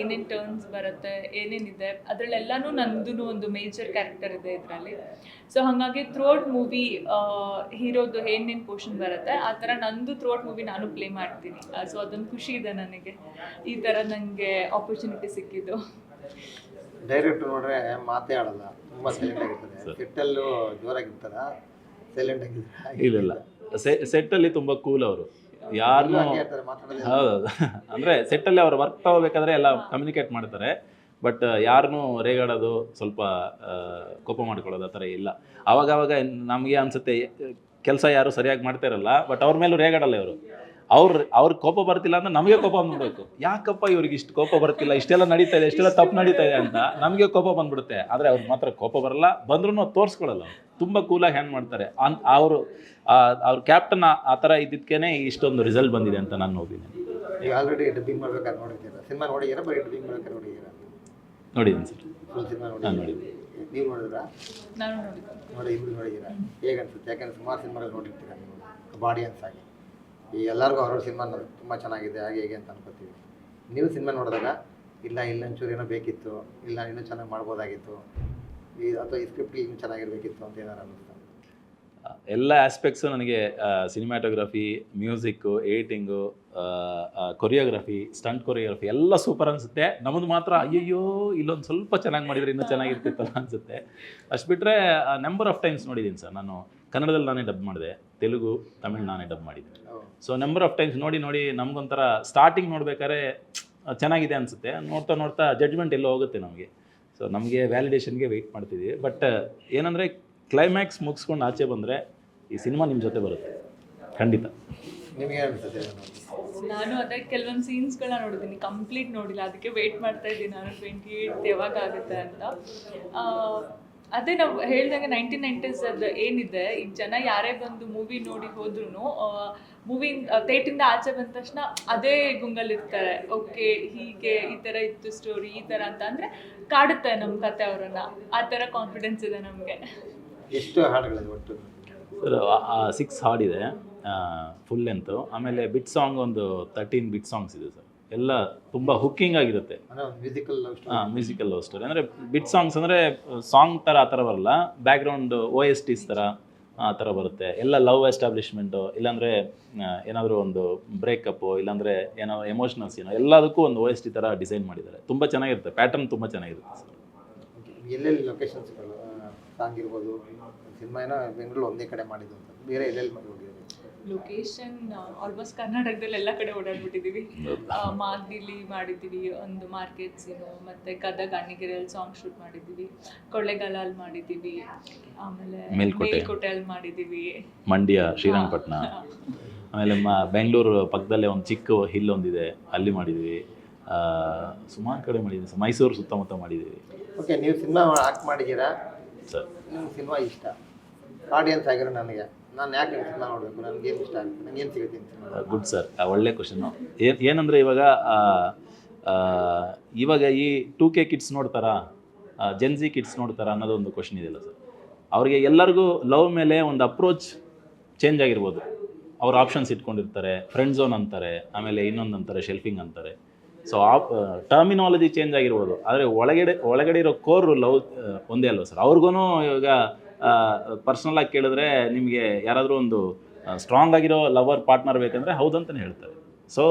ಏನೇನು ಟರ್ನ್ಸ್ ಬರುತ್ತೆ ಏನೇನಿದೆ ಅದರಲ್ಲೆಲ್ಲನೂ ನಂದೂ ಒಂದು ಮೇಜರ್ ಕ್ಯಾರೆಕ್ಟರ್ ಇದೆ ಇದರಲ್ಲಿ. ಸೊ ಹಾಗಾಗಿ ಥ್ರೋಟ್ ಮೂವಿ ಹೀರೋದು ಏನೇನು ಪೋರ್ಷನ್ ಬರುತ್ತೆ ಆ ಥರ ನಂದು ಥ್ರೋಟ್ ಮೂವಿ ನಾನು ಪ್ಲೇ ಮಾಡ್ತೀನಿ. ಸೊ ಅದೊಂದು ಖುಷಿ ಇದೆ ನನಗೆ. ಈ ಥರ ನನಗೆ ಆಪರ್ಚುನಿಟಿ ಸಿಕ್ಕಿದ್ದು. ಡೈರೆಕ್ಟ್ ನೋಡ್ರೆ ಮಾತೇ ಆಡಲ್ಲ ತುಂಬಾ ಸೈಲೆಂಟ್ ಆಗಿರ್ತದೆ ಸೆಟ್ಟಲ್ಲೂ ಜೋರಾಗಿರ್ತಾರ? ಸೈಲೆಂಟ್ ಆಗಿರ್ತಾರೆ ಇಲ್ಲ ಇಲ್ಲ. ಸೆಟ್ಟಲ್ಲಿ ತುಂಬ ಕೂಲ್ ಅವರು. ಯಾರನ್ನೂ. ಹೌದೌದು ಅಂದರೆ ಸೆಟ್ಟಲ್ಲಿ ಅವ್ರು ವರ್ಕ್ ತಗೋಬೇಕಾದ್ರೆ ಎಲ್ಲ ಕಮ್ಯುನಿಕೇಟ್ ಮಾಡ್ತಾರೆ. ಬಟ್ ಯಾರನ್ನೂ ರೇಗಾಡೋದು ಸ್ವಲ್ಪ ಕೋಪ ಮಾಡ್ಕೊಳ್ಳೋದು ಆ ಥರ ಇಲ್ಲ. ಆವಾಗ ಆವಾಗ ನಮಗೆ ಅನ್ಸುತ್ತೆ ಕೆಲಸ ಯಾರು ಸರಿಯಾಗಿ ಮಾಡ್ತಾ ಇರಲ್ಲ ಬಟ್ ಅವ್ರ ಮೇಲೂ ರೇಗಾಡಲ್ಲ ಇವರು. ಅವ್ರ ಅವ್ರ ಕೋಪ ಬರ್ತಿಲ್ಲ ಅಂದ್ರೆ ನಮಗೆ ಕೋಪ ಬಂದ್ಬಿಡ್ಬೇಕು. ಯಾಕಪ್ಪ ಇವ್ರಿಗೆ ಇಷ್ಟು ಕೋಪ ಬರ್ತಿಲ್ಲ? ಇಷ್ಟೆಲ್ಲ ನಡೀತಾ ಇದೆ ಇಷ್ಟೆಲ್ಲ ತಪ್ಪು ನಡೀತಾ ಇದೆ ಅಂತ ನಮಗೆ ಕೋಪ ಬಂದ್ಬಿಡುತ್ತೆ. ಆದರೆ ಅವ್ರಿಗೆ ಮಾತ್ರ ಕೋಪ ಬರಲ್ಲ. ಬಂದ್ರೂ ತೋರಿಸ್ಕೊಳ್ಳಲ್ಲ. ತುಂಬ ಕೂಲಾಗಿ ಹ್ಯಾಂಡ್ ಮಾಡ್ತಾರೆ. ಅನ್ ಅವರು ಅವ್ರ ಕ್ಯಾಪ್ಟನ್ ಆ ಥರ ಇದ್ದಿದ್ದಕ್ಕೇ ಇಷ್ಟೊಂದು ರಿಸಲ್ಟ್ ಬಂದಿದೆ ಅಂತ ನಾನು ನೋಡಿದ್ದೀನಿ. ಈಗ ಆಲ್ರೆಡಿ ಡಬ್ಬಿಂಗ್ ಮಾಡ್ಬೇಕಾದ್ರೆ ನೋಡಿದ್ದೀರಾ? ಸಿನಿಮಾ ನೋಡಿದ್ದೀರಾ? ಬರೀ ಡಬ್ಬಿಂಗ್ ಮಾಡ್ಬೇಕಾದ್ರೆ ನೋಡಿದ್ದೀರಾ? ನೋಡಿದ್ದೀನಿ ಸರ್. ಸಿನಿಮಾ ನಾನು ನೋಡಿ ನೋಡಿದ್ದೀನಿ. ನೀವು ನೋಡಿದ್ರಾ? ನೋಡಿ ಇಬ್ರು ನೋಡಿದ್ದೀರಾ? ಹೇಗೆ ಅನ್ಸುತ್ತೆ ಯಾಕಂದ್ರೆ ಸುಮಾರು ಸಿನಿಮಾಗಳು ನೋಡಿರ್ತೀರ ನೀವು? ಬಾಡಿ ಆಗಿ. ಈ ಎಲ್ಲರಿಗೂ ಅವ್ರವ್ರ ಸಿನಿಮಾ ತುಂಬ ಚೆನ್ನಾಗಿದೆ, ಹಾಗೆ ಹೇಗೆ ಅಂತ ಅನ್ಕೋತೀವಿ. ನೀವು ಸಿನಿಮಾ ನೋಡಿದಾಗ, ಇಲ್ಲ ಇಲ್ಲೊಂಚೂರು ಏನೋ ಬೇಕಿತ್ತು, ಇಲ್ಲ, ಇನ್ನೂ ಚೆನ್ನಾಗಿ ಮಾಡ್ಬೋದಾಗಿತ್ತು, ಈ ಅಥವಾ ಈ ಸ್ಕ್ರಿಪ್ಟ್ ಇನ್ನೂ ಚೆನ್ನಾಗಿರ್ಬೇಕಿತ್ತು ಅಂತ ಏನಾರು ಅನ್ನಿಸ್ತಾ ಎಲ್ಲ ಆಸ್ಪೆಕ್ಟ್ಸು ನನಗೆ cinematography music editing choreography stunt choreography ಎಲ್ಲ ಸೂಪರ್ ಅನಿಸುತ್ತೆ. ನಮ್ಮದು ಮಾತ್ರ ಅಯ್ಯಯ್ಯೋ, ಇಲ್ಲೊಂದು ಸ್ವಲ್ಪ ಚೆನ್ನಾಗಿ ಮಾಡಿದರೆ ಇನ್ನೂ ಚೆನ್ನಾಗಿರ್ತಿತ್ತಲ್ಲ ಅನಿಸುತ್ತೆ. ಅಷ್ಟು ಬಿಟ್ಟರೆ ನಂಬರ್ ಆಫ್ ಟೈಮ್ಸ್ ನೋಡಿದ್ದೀನಿ ಸರ್. ನಾನು ಕನ್ನಡದಲ್ಲಿ ನಾನೇ ಡಬ್ ಮಾಡಿದೆ, ತೆಲುಗು, ತಮಿಳ್ ನಾನೇ ಡಬ್ ಮಾಡಿದ್ದೆ ಸೊ ನಂಬರ್ ಆಫ್ ಟೈಮ್ಸ್ ನೋಡಿ ನೋಡಿ ನಮಗೊಂಥರ ಸ್ಟಾರ್ಟಿಂಗ್ ನೋಡ್ಬೇಕಾದ್ರೆ ಚೆನ್ನಾಗಿದೆ ಅನಿಸುತ್ತೆ. ನೋಡ್ತಾ ನೋಡ್ತಾ ಜಡ್ಜ್ಮೆಂಟ್ ಎಲ್ಲೋ ಹೋಗುತ್ತೆ ನಮಗೆ. ಸೊ ನಮಗೆ ವ್ಯಾಲಿಡೇಷನ್ಗೆ ವೆಯ್ಟ್ ಮಾಡ್ತಿದ್ದೀವಿ ಬಟ್ ಏನಂದರೆ ಕ್ಲೈಮ್ಯಾಕ್ಸ್ ಮುಗಿಸ್ಕೊಂಡು ಆಚೆ ಬಂದರೆ ಈ ಸಿನಿಮಾ ನಿಮ್ಮ ಜೊತೆ ಬರುತ್ತೆ. ಖಂಡಿತ. ನಿಮಗೆ ಅನ್ಸುತ್ತೆ ನಾನು ಅದೇ ಕೆಲವೊಂದು ಸೀನ್ಸ್ಗಳನ್ನ ನೋಡಿದ್ದೀನಿ. ಕಂಪ್ಲೀಟ್ ನೋಡಿಲ್ಲ. ಅದಕ್ಕೆ ವೆಯ್ಟ್ ಮಾಡ್ತಾ ಇದ್ದೀನಿ ನಾನು. ಟ್ವೆಂಟಿ ಏಯ್ಟ್ ಯಾವಾಗ ಆಗುತ್ತೆ ಅಂತ. ಆ, ಅದೇ ನಾವು ಹೇಳಿದಾಗ ನೈನ್ಟೀನ್ ನೈಂಟೀಸ್ ಅದು ಏನಿದೆ. ಈಗ ಜನ ಯಾರೇ ಬಂದು ಮೂವಿ ನೋಡಿ ಹೋದ್ರೂ ಮೂವಿ ಥೇಟಿಂದ ಆಚೆ ಬಂದ ತಕ್ಷಣ ಅದೇ ಗುಂಗಲ್ಲಿರ್ತಾರೆ. ಓಕೆ ಹೀಗೆ ಈ ಥರ ಇತ್ತು ಸ್ಟೋರಿ ಈ ಥರ ಅಂತ ಅಂದರೆ ಕಾಡುತ್ತೆ ನಮ್ಮ ಕತೆ ಅವರನ್ನು. ಆ ಥರ ಕಾನ್ಫಿಡೆನ್ಸ್ ಇದೆ ನಮಗೆ. ಎಷ್ಟು ಹಾಡುಗಳಿದೆ ಒಟ್ಟು? ಸರ್ ಸಿಕ್ಸ್ ಹಾಡಿದೆ ಫುಲ್ ಲೆಂತು ಆಮೇಲೆ ಬಿಟ್ ಸಾಂಗ್ ಒಂದು ತರ್ಟೀನ್ ಬಿಟ್ ಸಾಂಗ್ಸ್ ಇದೆ ಸರ್. ಎಲ್ಲ ತುಂಬ ಹುಕ್ಕಿಂಗ್ ಆಗಿರುತ್ತೆ. ಅಂದರೆ ಮ್ಯೂಸಿಕಲ್ ಲವ್ ಹಾಂ ಮ್ಯೂಸಿಕಲ್ ಲವ್ ಸ್ಟೋರಿ ಅಂದರೆ ಬಿಟ್ ಸಾಂಗ್ಸ್ ಅಂದರೆ ಸಾಂಗ್ ಥರ ಆ ಥರ ಬರಲ್ಲ. ಬ್ಯಾಕ್ಗ್ರೌಂಡ್ ಓ ಎಸ್ ಟಿಸ್ ಥರ ಆ ಥರ ಬರುತ್ತೆ. ಎಲ್ಲ ಲವ್ ಎಸ್ಟಾಬ್ಲಿಷ್ಮೆಂಟು, ಇಲ್ಲಾಂದರೆ ಏನಾದರೂ ಒಂದು ಬ್ರೇಕಪ್ಪು, ಇಲ್ಲಾಂದರೆ ಏನೋ ಎಮೋಷನಲ್ ಸೀನು, ಎಲ್ಲದಕ್ಕೂ ಒಂದು ಓ ಎಸ್ ಟಿ ಥರ ಡಿಸೈನ್ ಮಾಡಿದ್ದಾರೆ. ತುಂಬ ಚೆನ್ನಾಗಿರುತ್ತೆ. ಪ್ಯಾಟರ್ನ್ ತುಂಬ ಚೆನ್ನಾಗಿರುತ್ತೆ ಸರ್. ಎಲ್ಲೆಲ್ಲಿ ಲೊಕೇಶನ್ಸ್ಗಳು ಸಾಂಗ್ ಇರ್ಬೋದು, ಸಿನಿಮಾ ಏನೋ ಬೆಂಗಳೂರು ಒಂದೇ ಕಡೆ ಮಾಡಿದ್ದು ಬೇರೆ ಎಲ್ಲೆಲ್ಲಿ ಲೊಕೇಶನ್ ಆಲ್ಮೋಸ್ಟ್ ಕರ್ನಾಟಕದಲ್ಲಿ ಎಲ್ಲ ಕಡೆ ಓಡಾಡ್ಬಿಟ್ಟಿದ್ದೀವಿ. ಆ, ಮಾಗಡಿಲಿ ಮಾಡಿದ್ದೀವಿ ಒಂದು ಮಾರ್ಕೆಟ್ಸ್ ಏನು ಮತ್ತು ಗದಗ ಅಣ್ಣಿಗೆರೆಯಲ್ಲಿ ಸಾಂಗ್ ಶೂಟ್ ಮಾಡಿದ್ದೀವಿ. ಕೊಳ್ಳೆಗಾಲಲ್ಲಿ ಮಾಡಿದ್ದೀವಿ. ಆಮೇಲೆ ಮೇಲ್ಕೋಟೆ. ಮೇಲ್ಕೋಟೆಯಲ್ಲಿ ಮಾಡಿದ್ದೀವಿ. ಮಂಡ್ಯ ಶ್ರೀರಂಗಪಟ್ಟಣ ಆಮೇಲೆ ಮ ಬೆಂಗಳೂರು ಪಕ್ಕದಲ್ಲೇ ಒಂದು ಚಿಕ್ಕ ಹಿಲ್ ಒಂದಿದೆ ಅಲ್ಲಿ ಮಾಡಿದ್ವಿ ಆ, ಸುಮಾರು ಕಡೆ ಮಾಡಿದ್ದೀವಿ ಸರ್. ಮೈಸೂರು ಸುತ್ತಮುತ್ತ ಮಾಡಿದ್ದೀವಿ. ಓಕೆ ನೀವು ಸಿನಿಮಾ ಆಕ್ಟ್ ಮಾಡಿದ್ದೀರಾ? ಸರ್. ನಿಮ್ಗೆ ಸಿನಿಮಾ ಇಷ್ಟ? ಆಡಿಯನ್ಸ್ ಆಗಿರೋ ನನಗೆ? ನಾನು ಇಷ್ಟ ಗುಡ್ ಸರ್ ಒಳ್ಳೆ ಕ್ವಶನ್ ಏನು ಏನಂದರೆ ಇವಾಗ ಇವಾಗ ಈ ಟೂ ಕೆ ಕಿಡ್ಸ್ ನೋಡ್ತಾರಾ? ಜೆನ್ಸಿ ಕಿಡ್ಸ್ ನೋಡ್ತಾರಾ ಅನ್ನೋದು ಒಂದು ಕ್ವಶನ್ ಇದೆಯಲ್ಲ ಸರ್. ಅವ್ರಿಗೆ ಎಲ್ಲರಿಗೂ ಲವ್ ಮೇಲೆ ಒಂದು ಅಪ್ರೋಚ್ ಚೇಂಜ್ ಆಗಿರ್ಬೋದು. ಅವ್ರ ಆಪ್ಷನ್ಸ್ ಇಟ್ಕೊಂಡಿರ್ತಾರೆ ಫ್ರೆಂಡ್ ಝೋನ್ ಅಂತಾರೆ, ಆಮೇಲೆ ಇನ್ನೊಂದು ಅಂತಾರೆ ಶೆಲ್ಫಿಂಗ್ ಅಂತಾರೆ. ಸೊ ಆ ಟರ್ಮಿನಾಲಜಿ ಚೇಂಜ್ ಆಗಿರ್ಬೋದು. ಆದರೆ ಒಳಗಡೆ ಒಳಗಡೆ ಇರೋ ಕೋರ್ ಲವ್ ಒಂದೇ ಅಲ್ವ ಸರ್? ಅವ್ರಿಗೂ ಇವಾಗ ಪರ್ಸ್ನಲ್ ಆಗಿ ಕೇಳಿದ್ರೆ ನಿಮಗೆ ಯಾರಾದರೂ ಒಂದು ಸ್ಟ್ರಾಂಗ್ ಆಗಿರೋ ಲವರ್ ಪಾರ್ಟ್ನರ್ ಬೇಕಂದ್ರೆ ಹೌದಂತಲೇ ಹೇಳ್ತಾರೆ. ಸೊ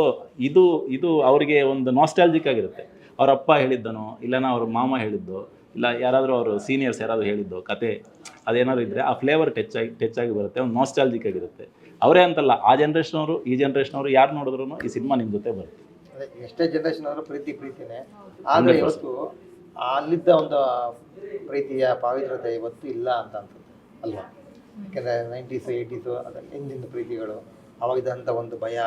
ಇದು ಇದು ಅವರಿಗೆ ಒಂದು ನಾಸ್ಟಾಲಜಿಕ್ ಆಗಿರುತ್ತೆ. ಅವ್ರ ಅಪ್ಪ ಹೇಳಿದ್ದನೋ ಇಲ್ಲನ ಅವ್ರ ಮಾಮ ಹೇಳಿದ್ದು ಇಲ್ಲ ಯಾರಾದರೂ ಅವರು ಸೀನಿಯರ್ಸ್ ಯಾರಾದರೂ ಹೇಳಿದ್ದು ಕತೆ ಅದೇನಾದ್ರು ಇದ್ದರೆ ಆ ಫ್ಲೇವರ್ ಟಚ್ ಆಗಿ ಟಚ್ ಆಗಿ ಬರುತ್ತೆ ಒಂದು ನಾಸ್ಟಾಲಜಿಕ್ ಆಗಿರುತ್ತೆ. ಅವರೇ ಅಂತಲ್ಲ ಆ ಜನ್ರೇಷನ್ ಅವರು ಈ ಜನ್ರೇಷನ್ ಅವರು ಯಾರು ನೋಡಿದ್ರು ಈ ಸಿನಿಮಾ ನಿಮ್ಮ ಜೊತೆ ಬರುತ್ತೆ. ಎಷ್ಟೇ ಜನ್ರೇಷನ್ ಆದರೂ ಪ್ರೀತಿ ಪ್ರೀತಿನೇ. ಆದರೆ ಇವತ್ತು ಅಲ್ಲಿದ್ದ ಒಂದು ಪ್ರೀತಿಯ ಪಾವಿತ್ರತೆ ಇವತ್ತು ಇಲ್ಲ ಅಂತ ಅನ್ಸುತ್ತೆ ಅಲ್ವಾ? ಯಾಕೆಂದರೆ ನೈಂಟೀಸು ಏಯ್ಟೀಸು ಅದ ಹಿಂದಿನ ಪ್ರೀತಿಗಳು ಅವಾಗಿದ್ದಂಥ ಒಂದು ಭಯ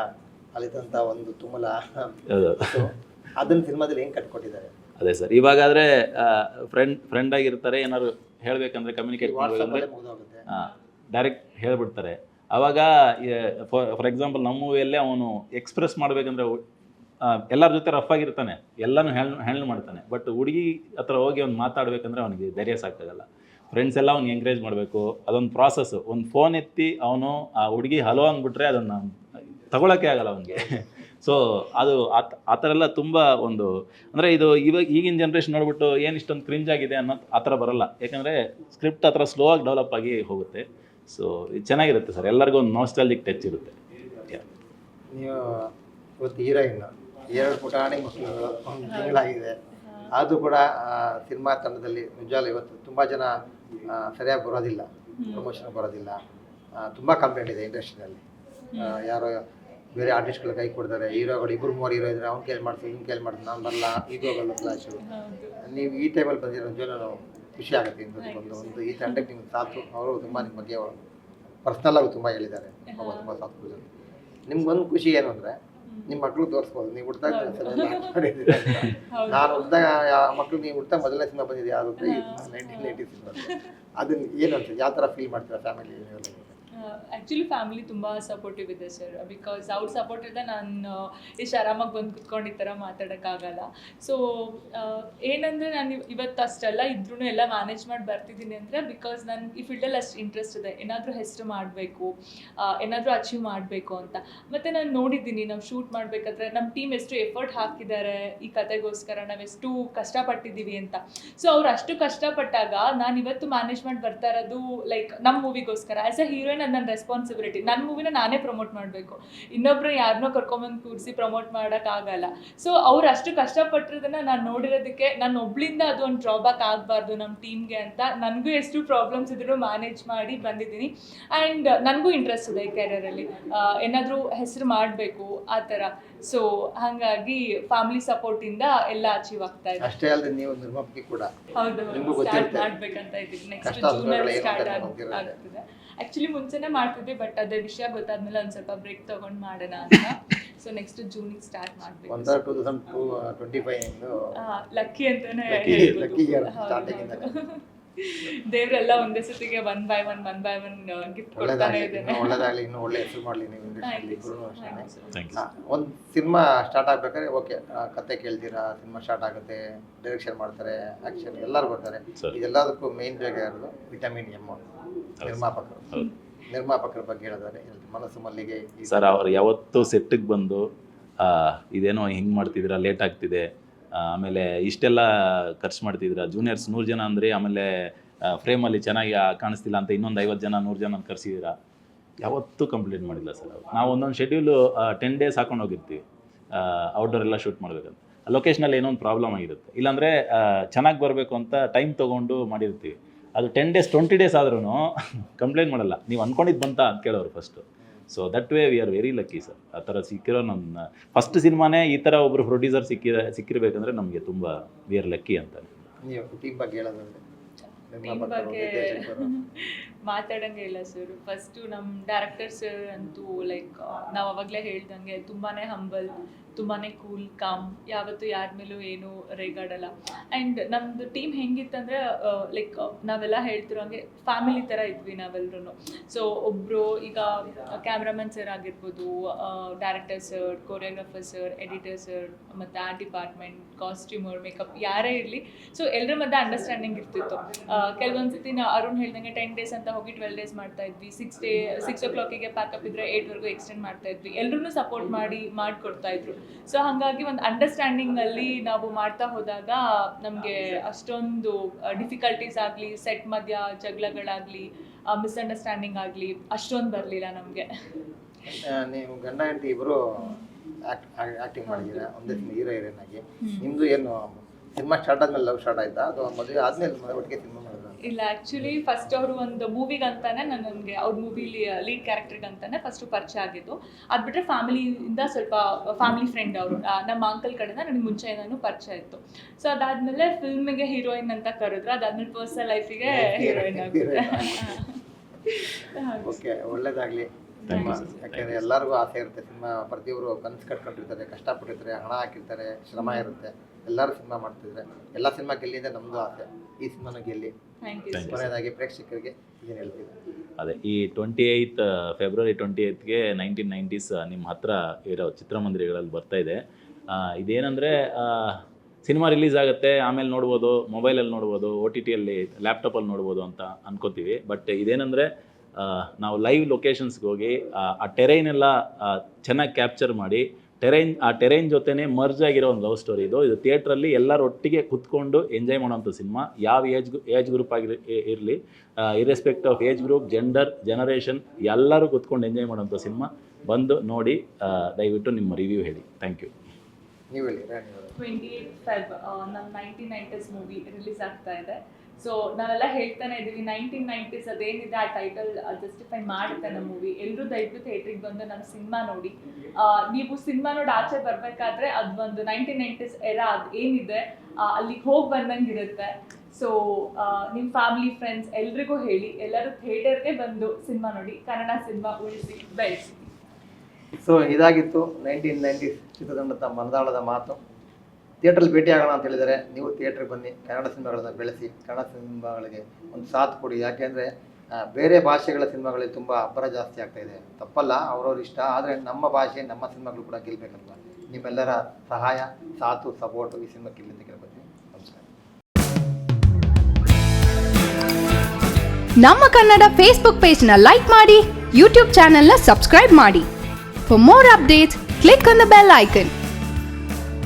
ಅಲ್ಲಿದ್ದಂಥ ಒಂದು ತುಮಲ. ಅದನ್ನು ಸಿನಿಮಾದಲ್ಲಿ ಹೆಂಗೆ ಕಟ್ಕೊಟ್ಟಿದ್ದಾರೆ? ಅದೇ ಸರ್ ಇವಾಗಾದರೆ ಫ್ರೆಂಡ್ ಫ್ರೆಂಡ್ ಆಗಿರ್ತಾರೆ ಏನಾದ್ರು ಹೇಳಬೇಕಂದ್ರೆ ಕಮ್ಯುನಿಕೇಟ್ ಮಾಡಬೇಕಂದ್ರೆ ಡೈರೆಕ್ಟ್ ಹೇಳ್ಬಿಡ್ತಾರೆ. ಅವಾಗ ಫಾರ್ ಎಕ್ಸಾಂಪಲ್ ನಮ್ಮ ಮೂವಿಯಲ್ಲೇ ಅವನು ಎಕ್ಸ್ಪ್ರೆಸ್ ಮಾಡಬೇಕಂದ್ರೆ ಎಲ್ಲರ ಜೊತೆ ರಫ್ ಆಗಿರ್ತಾನೆ. ಎಲ್ಲನೂ ಹ್ಯಾಂಡ್ ಹ್ಯಾಂಡಲ್ ಮಾಡ್ತಾನೆ. ಬಟ್ ಹುಡುಗಿ ಹತ್ರ ಹೋಗಿ ಅವ್ನು ಮಾತಾಡ್ಬೇಕಂದ್ರೆ ಅವನಿಗೆ ಧೈರ್ಯ ಸಾಕಾಗಲ್ಲ. ಫ್ರೆಂಡ್ಸ್ ಎಲ್ಲ ಅವ್ನಿಗೆ ಎಂಕರೇಜ್ ಮಾಡಬೇಕು. ಅದೊಂದು ಪ್ರಾಸೆಸ್ ಒಂದು ಫೋನ್ ಎತ್ತಿ ಅವನು ಆ ಹುಡುಗಿ ಹಲೋ ಅಂದ್ಬಿಟ್ರೆ ಅದನ್ನು ತಗೊಳಕ್ಕೆ ಆಗಲ್ಲ ಅವನಿಗೆ. ಸೊ <laughs> ಅದು ಆ- ಥರ ಎಲ್ಲ ತುಂಬ ಒಂದು, ಅಂದರೆ ಇದು ಇವಾಗ ಈಗಿನ ಜನ್ರೇಷನ್ ನೋಡ್ಬಿಟ್ಟು ಏನು ಇಷ್ಟೊಂದು ಕ್ರಿಂಜ್ ಆಗಿದೆ ಅನ್ನೋ ಆ ಥರ ಬರಲ್ಲ. ಯಾಕಂದರೆ ಸ್ಕ್ರಿಪ್ಟ್ ಆ ಥರ ಸ್ಲೋ ಆಗಿ ಡೆವಲಪ್ ಆಗಿ ಹೋಗುತ್ತೆ. ಸೊ ಇದು ಚೆನ್ನಾಗಿರುತ್ತೆ ಸರ್. ಎಲ್ಲರಿಗೂ ಒಂದು ನಾಸ್ಟಾಲಜಿಕ್ ಟಚ್ ಇರುತ್ತೆ. ನೀವು ಹೀರೋಯಿನ್ ಎರಡು ಪುಟಾಣಿ ತಿಂಗಳಾಗಿದೆ. ಅದು ಕೂಡ ಸಿನಿಮಾ ತಂಡದಲ್ಲಿ ನಿಜವಾಗ್ಲೂ ಇವತ್ತು ತುಂಬ ಜನ ಸರಿಯಾಗಿ ಬರೋದಿಲ್ಲ ಪ್ರಮೋಷನ್ ಬರೋದಿಲ್ಲ. ತುಂಬ ಕಂಪ್ಲೇಂಟ್ ಇದೆ ಇಂಡಸ್ಟ್ರಿನಲ್ಲಿ ಯಾರೋ ಬೇರೆ ಆರ್ಟಿಸ್ಟ್ಗಳು ಕೈ ಕೊಡ್ತಾರೆ ಹೀರೋಗಳು ಇಬ್ಬರು ಮೂರು ಹೀರೋ ಇದ್ರೆ ಅವ್ನು ಕೇಳಿ ಮಾಡ್ತೀನಿ ಹಿಂಗೆ ಕೇಳಿ ಮಾಡ್ತೀನಿ ನಾನು ಬರಲ್ಲ ಈಗೋಗಳು ಕ್ಲಾಶು ನೀವು ಈ ಟೈಮಲ್ಲಿ ಬಂದಿರೋ ನಿಜವಾಗ್ಲೂ ಖುಷಿ ಆಗುತ್ತೆ ಇಂಥದ್ದು ಒಂದು ಒಂದು ಈ ತಂಡಕ್ಕೆ ನಿಮ್ಗೆ ಸಾಥು ಅವರು ತುಂಬ ನಿಮ್ಮ ಬಗ್ಗೆ ಪರ್ಸ್ನಲ್ ಆಗಿ ತುಂಬ ಹೇಳಿದ್ದಾರೆ. ತುಂಬ ತುಂಬ ಸಾಥ್ ನಿಮ್ಗೊಂದು ಖುಷಿ ಏನು ಅಂದರೆ ನಿಮ್ಮ ಮಕ್ಕಳು ತೋರಿಸ್ಬೋದು. ನೀವು ಹುಡ್ದಾಗ ಅಂತ <laughs> ನಾನು ಹುಡ್ದಾಗ ಮಕ್ಕಳು ನೀವು ಹುಡ್ತಾ ಮೊದಲನೇ ಸಿನಿಮಾ ಬಂದಿದೆ ಯಾವ್ದು? ಅಂದರೆ ನೈನ್ಟೀನ್ ಏಯ್ಟಿ ಸಿನಿಮಾ. ಅದನ್ನ ಏನು ಅನ್ಸುತ್ತೆ ಯಾವ ಥರ ಫೀಲ್ ಮಾಡ್ತೀರಾ ಫ್ಯಾಮಿಲಿ ಆ್ಯಕ್ಚುಲಿ ಫ್ಯಾಮಿಲಿ ತುಂಬ ಸಪೋರ್ಟಿವ್ ಇದೆ ಸರ್ ಬಿಕಾಸ್ ಅವ್ರ ಸಪೋರ್ಟ್ ಇಲ್ಲದೆ ನಾನು ಇಷ್ಟು ಆರಾಮಾಗಿ ಬಂದು ಕುತ್ಕೊಂಡು ಈ ಥರ ಮಾತಾಡೋಕ್ಕಾಗಲ್ಲ. ಸೊ ಏನಂದರೆ ನಾನು ಇವತ್ತು ಅಷ್ಟೆಲ್ಲ ಇದ್ರೂ ಎಲ್ಲ ಮ್ಯಾನೇಜ್ ಮಾಡಿ ಬರ್ತಿದ್ದೀನಿ ಅಂದರೆ ಬಿಕಾಸ್ ನಾನು ಈ ಫೀಲ್ಡಲ್ಲಿ ಅಷ್ಟು ಇಂಟ್ರೆಸ್ಟ್ ಇದೆ. ಏನಾದರೂ ಹೆಸರು ಮಾಡಬೇಕು ಏನಾದರೂ ಅಚೀವ್ ಮಾಡಬೇಕು ಅಂತ. ಮತ್ತು ನಾನು ನೋಡಿದ್ದೀನಿ, ನಾವು ಶೂಟ್ ಮಾಡಬೇಕಾದ್ರೆ ನಮ್ಮ ಟೀಮ್ ಎಷ್ಟು ಎಫರ್ಟ್ ಹಾಕಿದ್ದಾರೆ ಈ ಕತೆಗೋಸ್ಕರ ನಾವೆಷ್ಟು ಕಷ್ಟಪಟ್ಟಿದ್ದೀವಿ ಅಂತ. ಸೊ ಅವ್ರು ಅಷ್ಟು ಕಷ್ಟಪಟ್ಟಾಗ ನಾನು ಇವತ್ತು ಮ್ಯಾನೇಜ್ಮೆಂಟ್ ಬರ್ತಾ ಇರೋದು ಲೈಕ್ ನಮ್ಮ ಮೂವಿಗೋಸ್ಕರ ಆ್ಯಸ್ ಅ ಹೀರೋಯಿನ್ ನನ್ನ ರೆಸ್ಪಾನ್ಸಿಬಿಲಿಟಿ ನನ್ನ ಮೂವಿನ ನಾನೇ ಪ್ರಮೋಟ್ ಮಾಡಬೇಕು. ಇನ್ನೊಬ್ರು ಯಾರನ್ನೋ ಕರ್ಕೊಂಬಂದು ಕೂರಿಸಿ ಪ್ರಮೋಟ್ ಮಾಡೋಕ್ಕಾಗಲ್ಲ. ಸೊ ಅವ್ರು ಅಷ್ಟು ಕಷ್ಟಪಟ್ಟಿರೋದನ್ನ ನಾನು ನೋಡಿರೋದಕ್ಕೆ ನನ್ನ ಒಬ್ಳಿಂದ ಅದು ಒಂದು ಡ್ರಾಬ್ಯಾಕ್ ಆಗಬಾರ್ದು ನಮ್ಮ ಟೀಮ್ಗೆ ಅಂತ ನನಗೂ ಎಷ್ಟು ಪ್ರಾಬ್ಲಮ್ಸ್ ಇದ್ರೂ ಮ್ಯಾನೇಜ್ ಮಾಡಿ ಬಂದಿದ್ದೀನಿ. ಆ್ಯಂಡ್ ನನಗೂ ಇಂಟ್ರೆಸ್ಟ್ ಇದೆ ಈ ಕೆರಿಯರಲ್ಲಿ ಏನಾದರೂ ಹೆಸರು ಮಾಡಬೇಕು ಆ ಥರ. ಸೊ ಹಾಗಾಗಿ ಫ್ಯಾಮಿಲಿ ಸಪೋರ್ಟಿಂದ ಎಲ್ಲ ಅಚೀವ್ ಆಗ್ತಾ ಇದೆ. ಅಷ್ಟೇ ಅಲ್ಲದೆ ನೀವು ನಿರ್ಮಾಪಕಿ ಕೂಡ. ಹೌದು. ಸ್ಟಾರ್ಟ್. ಮಾಡ್ಬೇಕಂತ ಇದ್ದೀನಿ ನೆಕ್ಸ್ಟ್ ಜೂನಲ್ಲಿ ಸ್ಟಾರ್ಟ್. ಆಗ್ತಿದೆ. ಆಕ್ಚುಲಿ ಮುಂಚೆನೇ ಮಾಡ್ತಿದ್ದೆ ಬಟ್ ಅದೇ ವಿಷಯ ಗೊತ್ತಾದ್ಮೇಲೆ ಒಂದ್ ಸ್ವಲ್ಪ ಬ್ರೇಕ್ ತಗೊಂಡ್ ಮಾಡೋಣ ಅಂತ. ಸೊ ನೆಕ್ಸ್ಟ್ ಜೂನಿಗೆ ಸ್ಟಾರ್ಟ್ ಮಾಡ್ಬೇಕು. ಲಕ್ಕಿ ಅಂತಾನೆ ದೇವ್ರೆಲ್ಲ ಒಂದೇ ಸತಿಗೆ one by one one by one gift ಕೊಡ್ತಾನೆ ಇದ್ದೇನೆ. ಇನ್ನೂ ಒಳ್ಳೇದಾಗಲಿ ಇನ್ನೂ ಒಳ್ಳೆ ಹೆಸರು ಮಾಡಲಿ ನೀವು ಇಂಡಸ್ಟ್ರಿಯಲ್ಲಿ ಒಂದು ಸಿನಿಮಾ ಸ್ಟಾರ್ಟ್ ಆಗ್ಬೇಕಾದ್ರೆ ಓಕೆ ಕತೆ ಕೇಳ್ತೀರಾ ಸಿನಿಮಾ ಸ್ಟಾರ್ಟ್ ಆಗುತ್ತೆ ಡೈರೆಕ್ಷನ್ ಮಾಡ್ತಾರೆ ಆಕ್ಷನ್ ಎಲ್ಲರೂ ಬರ್ತಾರೆ. ಇದೆಲ್ಲದಕ್ಕೂ ಮೇನ್ ಇರೋದು ವಿಟಮಿನ್ ಎಂ ನಿರ್ಮಾಪಕರು. ನಿರ್ಮಾಪಕರ ಬಗ್ಗೆ ಹೇಳಿದ್ರೆ ಮನಸ್ಸು ಮಲ್ಲಿಗೆ ಈ ಸರ್ ಅವ್ರು ಯಾವತ್ತೂ ಸೆಟ್ಟಿಗೆ ಬಂದು ಆ, ಇದೇನೋ ಹಿಂಗೆ ಮಾಡ್ತಿದ್ದೀರಾ ಲೇಟ್ ಆಗ್ತಿದೆ ಆಮೇಲೆ ಇಷ್ಟೆಲ್ಲ ಖರ್ಚು ಮಾಡ್ತಿದ್ರ ಜೂನಿಯರ್ಸ್ ನೂರು ಜನ ಅಂದರೆ ಆಮೇಲೆ ಫ್ರೇಮಲ್ಲಿ ಚೆನ್ನಾಗಿ ಕಾಣಿಸ್ತಿಲ್ಲ ಅಂತ ಇನ್ನೊಂದು ಐವತ್ತು ಜನ, ನೂರು ಜನ ಕರೆಸಿದ್ದೀರಾ ಯಾವತ್ತೂ ಕಂಪ್ಲೇಂಟ್ ಮಾಡಿಲ್ಲ ಸರ್ ನಾವು ಒಂದೊಂದು ಶೆಡ್ಯೂಲು ಟೆನ್ ಡೇಸ್ ಹಾಕೊಂಡು ಹೋಗಿರ್ತೀವಿ. ಔಟ್ಡೋರ್ ಎಲ್ಲ ಶೂಟ್ ಮಾಡ್ಬೇಕಂತ. ಲೊಕೇಶನಲ್ಲಿ ಏನೋ ಒಂದು ಪ್ರಾಬ್ಲಮ್ ಆಗಿರುತ್ತೆ. ಇಲ್ಲಾಂದರೆ ಚೆನ್ನಾಗಿ ಬರಬೇಕು ಅಂತ ಟೈಮ್ ತೊಗೊಂಡು ಮಾಡಿರ್ತೀವಿ. ಅದು ಟೆನ್ ಡೇಸ್ ಟ್ವೆಂಟಿ ಡೇಸ್ ಆದ್ರೂ ಕಂಪ್ಲೇಂಟ್ ಮಾಡಲ್ಲ. ನೀವು ಅಂದ್ಕೊಂಡಿದ್ದು ಬಂತ ಅಂತ ಕೇಳೋರು first so that way we are very lucky sir ಆ ಥರ ಸಿಕ್ಕಿರೋ ನನ್ನ ಫಸ್ಟ್ ಸಿನಿಮಾನೇ ಈ ಥರ ಒಬ್ಬರು ಪ್ರೊಡ್ಯೂಸರ್ ಸಿಕ್ಕಿದ ಸಿಕ್ಕಿರ್ಬೇಕಂದ್ರೆ ನಮಗೆ ತುಂಬ ವಿ ಆರ್ ಲಕ್ಕಿ ಅಂತ. ನೀವು ಟೀಮ್ ಬಗ್ಗೆ ಹೇಳೋದಾದ್ರೆ <laughs> ಮಾತಾಡಂಗೆ ಇಲ್ಲ ಸರ್. ಫಸ್ಟು ನಮ್ಮ ಡೈರೆಕ್ಟರ್ ಸರ್ ಅಂತೂ ಲೈಕ್ ನಾವು ಅವಾಗಲೇ ಹೇಳ್ದಂಗೆ ತುಂಬಾ ಹಂಬಲ್ ತುಂಬಾ ಕೂಲ್ ಕಾಮ್ ಯಾವತ್ತೂ ಯಾರ ಮೇಲೂ ಏನು ರೇಗಾಡಲ್ಲ. ಆ್ಯಂಡ್ ನಮ್ಮದು ಟೀಮ್ ಹೆಂಗಿತ್ತಂದ್ರೆ ಲೈಕ್ ನಾವೆಲ್ಲ ಹೇಳ್ತಿರೋ ಹಂಗೆ ಫ್ಯಾಮಿಲಿ ಥರ ಇದ್ವಿ ನಾವೆಲ್ಲರೂ ಸೊ ಒಬ್ಬರು ಈಗ ಕ್ಯಾಮ್ರಾಮನ್ ಸರ್ ಆಗಿರ್ಬೋದು director sir choreographer sir editor sir ಮತ್ತು ಆರ್ಟ್ ಡಿಪಾರ್ಟ್ಮೆಂಟ್ ಕಾಸ್ಟ್ಯೂಮರ್ ಮೇಕಪ್ ಯಾರೇ ಇರಲಿ. ಸೊ ಎಲ್ಲರ ಮಧ್ಯೆ ಅಂಡರ್ಸ್ಟ್ಯಾಂಡಿಂಗ್ ಇರ್ತಿತ್ತು. ಕೆಲವೊಂದು ಸತಿ ಅರುಣ್ ಹೇಳ್ದಂಗೆ ಟೆನ್ ಡೇಸ್ ಅಂತ ಹೋಗಿ ಟ್ವೆಲ್ ಡೇಸ್ ಮಾಡ್ತಾ ಇದ್ವಿ. ಸಿಕ್ಸ್ ಡೇ ಸಿಕ್ಸ್ ಓ ಕ್ಲಾಕಿಗೆ ಪ್ಯಾಕಪ್ ಇದ್ರೆ ಏಟ್ವರೆಗೂ ಎಕ್ಸ್ಟೆಂಡ್ ಮಾಡ್ತಾ ಇದ್ವಿ. ಎಲ್ಲರೂ ಸಪೋರ್ಟ್ ಮಾಡಿ ಮಾಡಿಕೊಡ್ತಾ ಇದ್ರು. ಸೊ ಹಾಗಾಗಿ ಒಂದು ಅಂಡರ್ಸ್ಟ್ಯಾಂಡಿಂಗಲ್ಲಿ ನಾವು ಮಾಡ್ತಾ ಹೋದಾಗ ನಮಗೆ ಅಷ್ಟೊಂದು ಡಿಫಿಕಲ್ಟೀಸ್ ಆಗಲಿ ಸೆಟ್ ಮಧ್ಯ ಜಗಳಗಳಾಗಲಿ ಮಿಸ್ಅಂಡರ್ಸ್ಟ್ಯಾಂಡಿಂಗ್ ಆಗಲಿ ಅಷ್ಟೊಂದು ಬರಲಿಲ್ಲ ನಮಗೆ. ನೀವು ಗಂಡ ಹೆಂಡತಿ ಇಬ್ಬರು ಆಕ್ಟಿಂಗ್ ಮಾಡಿದ್ದೀರಾ ಒಂದೇ ಹೀರೋ ಹೀರೋಯಿನ್ ಆಗಿ. ನಿಮ್ಮದು ಏನು ಸಿನಿಮಾ ಸ್ಟಾರ್ಟ್ ಆದ್ಮೇಲೆ ಲವ್ ಸ್ಟಾರ್ಟ್ ಆಯ್ತಾ? ಅಥವಾ ಮದುವೆ ಆದ್ಮೇಲೆ ಒಟ್ಟಿಗೆ ಸಿನಿಮಾ ಇಲ್ಲ ಆ್ಯಕ್ಚುಲಿ ಫಸ್ಟ್ ಅವರು ಒಂದು ಮೂವಿಗಂತಾನೆ ನಾನು ನನಗೆ ಅವ್ರ ಮೂವಿಲಿ ಲೀಡ್ ಕ್ಯಾರೆಕ್ಟರ್ಗಂತಾನೆ ಫಸ್ಟು ಪರಿಚಯ ಆಗಿದ್ದು. ಅದು ಬಿಟ್ಟರೆ ಫ್ಯಾಮಿಲಿಯಿಂದ ಸ್ವಲ್ಪ ಫ್ಯಾಮಿಲಿ ಫ್ರೆಂಡ್ ಅವರು. ನಮ್ಮ ಅಂಕಲ್ ಕಡೆಯಿಂದ ನನಗೆ ಮುಂಚೆಯಿಂದನೂ ಪರಿಚಯ ಇತ್ತು. ಸೊ ಅದಾದಮೇಲೆ ಫಿಲ್ಮಿಗೆ ಹೀರೋಯಿನ್ ಅಂತ ಕರೆದ್ರು. ಅದಾದ್ಮೇಲೆ ಪರ್ಸನಲ್ ಲೈಫಿಗೆ ಹೀರೋಯಿನ್ ಆಗುತ್ತೆ ಓಕೆ ಒಳ್ಳೇದಾಗಲಿ. ಯಾಕೆಂದರೆ ಎಲ್ಲರಿಗೂ ಆಸೆ ಇರುತ್ತೆ ಸಿನಿಮಾ ಪ್ರತಿಯೊಬ್ಬರು ಕನಸು ಕಟ್ಕೊಂಡಿರ್ತಾರೆ ಕಷ್ಟಪಟ್ಟಿರ್ತಾರೆ ಹಣ ಹಾಕಿರ್ತಾರೆ ಶ್ರಮ ಇರುತ್ತೆ. ಎಲ್ಲರೂ ಸಿನಿಮಾ ಮಾಡ್ತಿದ್ರೆ ಎಲ್ಲ ಸಿನಿಮಾ ಗೆಲ್ಲಿ ಅಂತ ನಮ್ಮದು ಆಸೆ. ಈ ಸಿನಿಮಾನು ಗೆಲ್ಲಿ. ಥ್ಯಾಂಕ್ ಯು Thank ಕೊನೆಯದಾಗಿ ಪ್ರೇಕ್ಷಕರಿಗೆ ಏನು ಹೇಳ್ತೀವಿ ಅದೇ ಈ ಟ್ವೆಂಟಿ ಏಯ್ತ್ ಫೆಬ್ರವರಿ ಟ್ವೆಂಟಿ ಏಯ್ತ್ಗೆ ನೈನ್ಟೀನ್ ನೈಂಟೀಸ್ ನಿಮ್ಮ ಹತ್ರ ಇರೋ ಚಿತ್ರಮಂದಿರಗಳಲ್ಲಿ ಬರ್ತಾ ಇದೆ. ಇದೇನಂದರೆ ಸಿನಿಮಾ ರಿಲೀಸ್ ಆಗುತ್ತೆ ಆಮೇಲೆ ನೋಡ್ಬೋದು ಮೊಬೈಲಲ್ಲಿ ನೋಡ್ಬೋದು ಓ ಟಿ ಟಿಯಲ್ಲಿ ಲ್ಯಾಪ್ಟಾಪಲ್ಲಿ ನೋಡ್ಬೋದು ಅಂತ ಅನ್ಕೋತೀವಿ. ಬಟ್ ಇದೇನಂದರೆ ನಾವು ಲೈವ್ ಲೊಕೇಶನ್ಸ್ಗೆ ಹೋಗಿ ಆ, ಟೆರೈನೆಲ್ಲ ಟೆರೈನ್ ಎಲ್ಲ ಚೆನ್ನಾಗಿ ಕ್ಯಾಪ್ಚರ್ ಮಾಡಿ ಟೆರೈನ್ ಆ ಟೆರೈನ್ ಜೊತೆನೇ ಮರ್ಜ್ ಆಗಿರೋ ಒಂದು ಲವ್ ಸ್ಟೋರಿ ಇದು. ಇದು ಥಿಯೇಟ್ರಲ್ಲಿ ಎಲ್ಲರೂ ಒಟ್ಟಿಗೆ ಕುತ್ಕೊಂಡು ಎಂಜಾಯ್ ಮಾಡೋವಂಥ ಸಿನಿಮಾ ಯಾವ ಏಜ್ ಏಜ್ ಗ್ರೂಪ್ ಆಗಿರಲಿ ಇರಲಿ irrespective of age group gender generation ಎಲ್ಲರೂ ಕುತ್ಕೊಂಡು ಎಂಜಾಯ್ ಮಾಡೋಂಥ ಸಿನಿಮಾ ಬಂದು ನೋಡಿ ದಯವಿಟ್ಟು ನಿಮ್ಮ ರಿವ್ಯೂ ಹೇಳಿ. ಥ್ಯಾಂಕ್ ಯು ನೀವು ಹೇಳಿ ಟ್ವೆಂಟಿ ಏಟ್ ಫೆಬ್ ನಮ್ಮ ನೈನ್ಟೀನ್ ನೈಂಟೀಸ್ ಮೂವಿ ರಿಲೀಸ್ ಆಗ್ತಾ ಇದೆ. ಸೊ ನಾವೆಲ್ಲ ಹೇಳ್ತಾನೆ ಇದೀವಿ ನೈನ್ಟೀನ್ ನೈಂಟೀಸ್ ಅದೇನಿದೆ, ಆ ಟೈಟಲ್ ಜಸ್ಟಿಫೈ ಮಾಡುತ್ತೆ ನಮ್ಮ ಮೂವಿ ಎಲ್ಲರೂ ದಯವಿಟ್ಟು ಥಿಯೇಟ್ರಿಗೆ ಬಂದು ನಮ್ಮ ಸಿನಿಮಾ ನೋಡಿ. ನೀವು ಸಿನಿಮಾ ನೋಡಿ ಆಚೆ ಬರ್ಬೇಕಾದ್ರೆ ಅದೊಂದು ನೈನ್ಟೀನ್ ನೈಂಟೀಸ್ ಎರ ಅದು ಏನಿದೆ ಅಲ್ಲಿಗೆ ಹೋಗಿ ಬಂದಂಗೆ ಇರುತ್ತೆ. ಸೊ ನಿಮ್ಮ ಫ್ಯಾಮಿಲಿ ಫ್ರೆಂಡ್ಸ್ ಎಲ್ರಿಗೂ ಹೇಳಿ, ಎಲ್ಲರೂ ಥಿಯೇಟರ್ಗೆ ಬಂದು ಸಿನಿಮಾ ನೋಡಿ, ಕನ್ನಡ ಸಿನಿಮಾ ಉಳಿಸಿ, ಬೆಳೆಸಿ. ಸೊ ಇದಾಗಿತ್ತು ನೈನ್ಟೀನ್ ನೈಂಟೀಸ್ ಚಿತ್ರತಂಡದ ಮನದಾಳದ ಮಾತು. ಥಿಯೇಟ್ರಲ್ಲಿ ಭೇಟಿ ಆಗೋಣ ಅಂತ ಹೇಳಿದರೆ ನೀವು ಥಿಯೇಟ್ರಿಗೆ ಬನ್ನಿ, ಕನ್ನಡ ಸಿನಿಮಾಗಳನ್ನು ಬೆಳೆಸಿ, ಕನ್ನಡ ಸಿನಿಮಾಗಳಿಗೆ ಒಂದು ಸಾಥ್ ಕೊಡಿ. ಯಾಕೆಂದರೆ ಬೇರೆ ಭಾಷೆಗಳ ಸಿನಿಮಾಗಳಿಗೆ ತುಂಬ ಅಬ್ಬರ ಜಾಸ್ತಿ ಆಗ್ತಾ ಇದೆ. ತಪ್ಪಲ್ಲ, ಅವ್ರವ್ರ ಇಷ್ಟ. ಆದರೆ ನಮ್ಮ ಭಾಷೆ, ನಮ್ಮ ಸಿನಿಮಾಗಳು ಕೂಡ ಗೆಲ್ಲಬೇಕಲ್ವ ನಿಮ್ಮೆಲ್ಲರ ಸಹಾಯ, ಸಾಥು, ಸಪೋರ್ಟು ಈ ಸಿನಿಮಾಕ್ಕೆ ಇಲ್ಲಿ ಅಂತ ಕೇಳ್ಕೊತೀನಿ ನಮಸ್ಕಾರ. ನಮ್ಮ ಕನ್ನಡ ಫೇಸ್ಬುಕ್ ಪೇಜ್ನ ಲೈಕ್ ಮಾಡಿ ಯೂಟ್ಯೂಬ್ ಚಾನೆಲ್ನ ಸಬ್ಸ್ಕ್ರೈಬ್ ಮಾಡಿ. For more updates click on the bell icon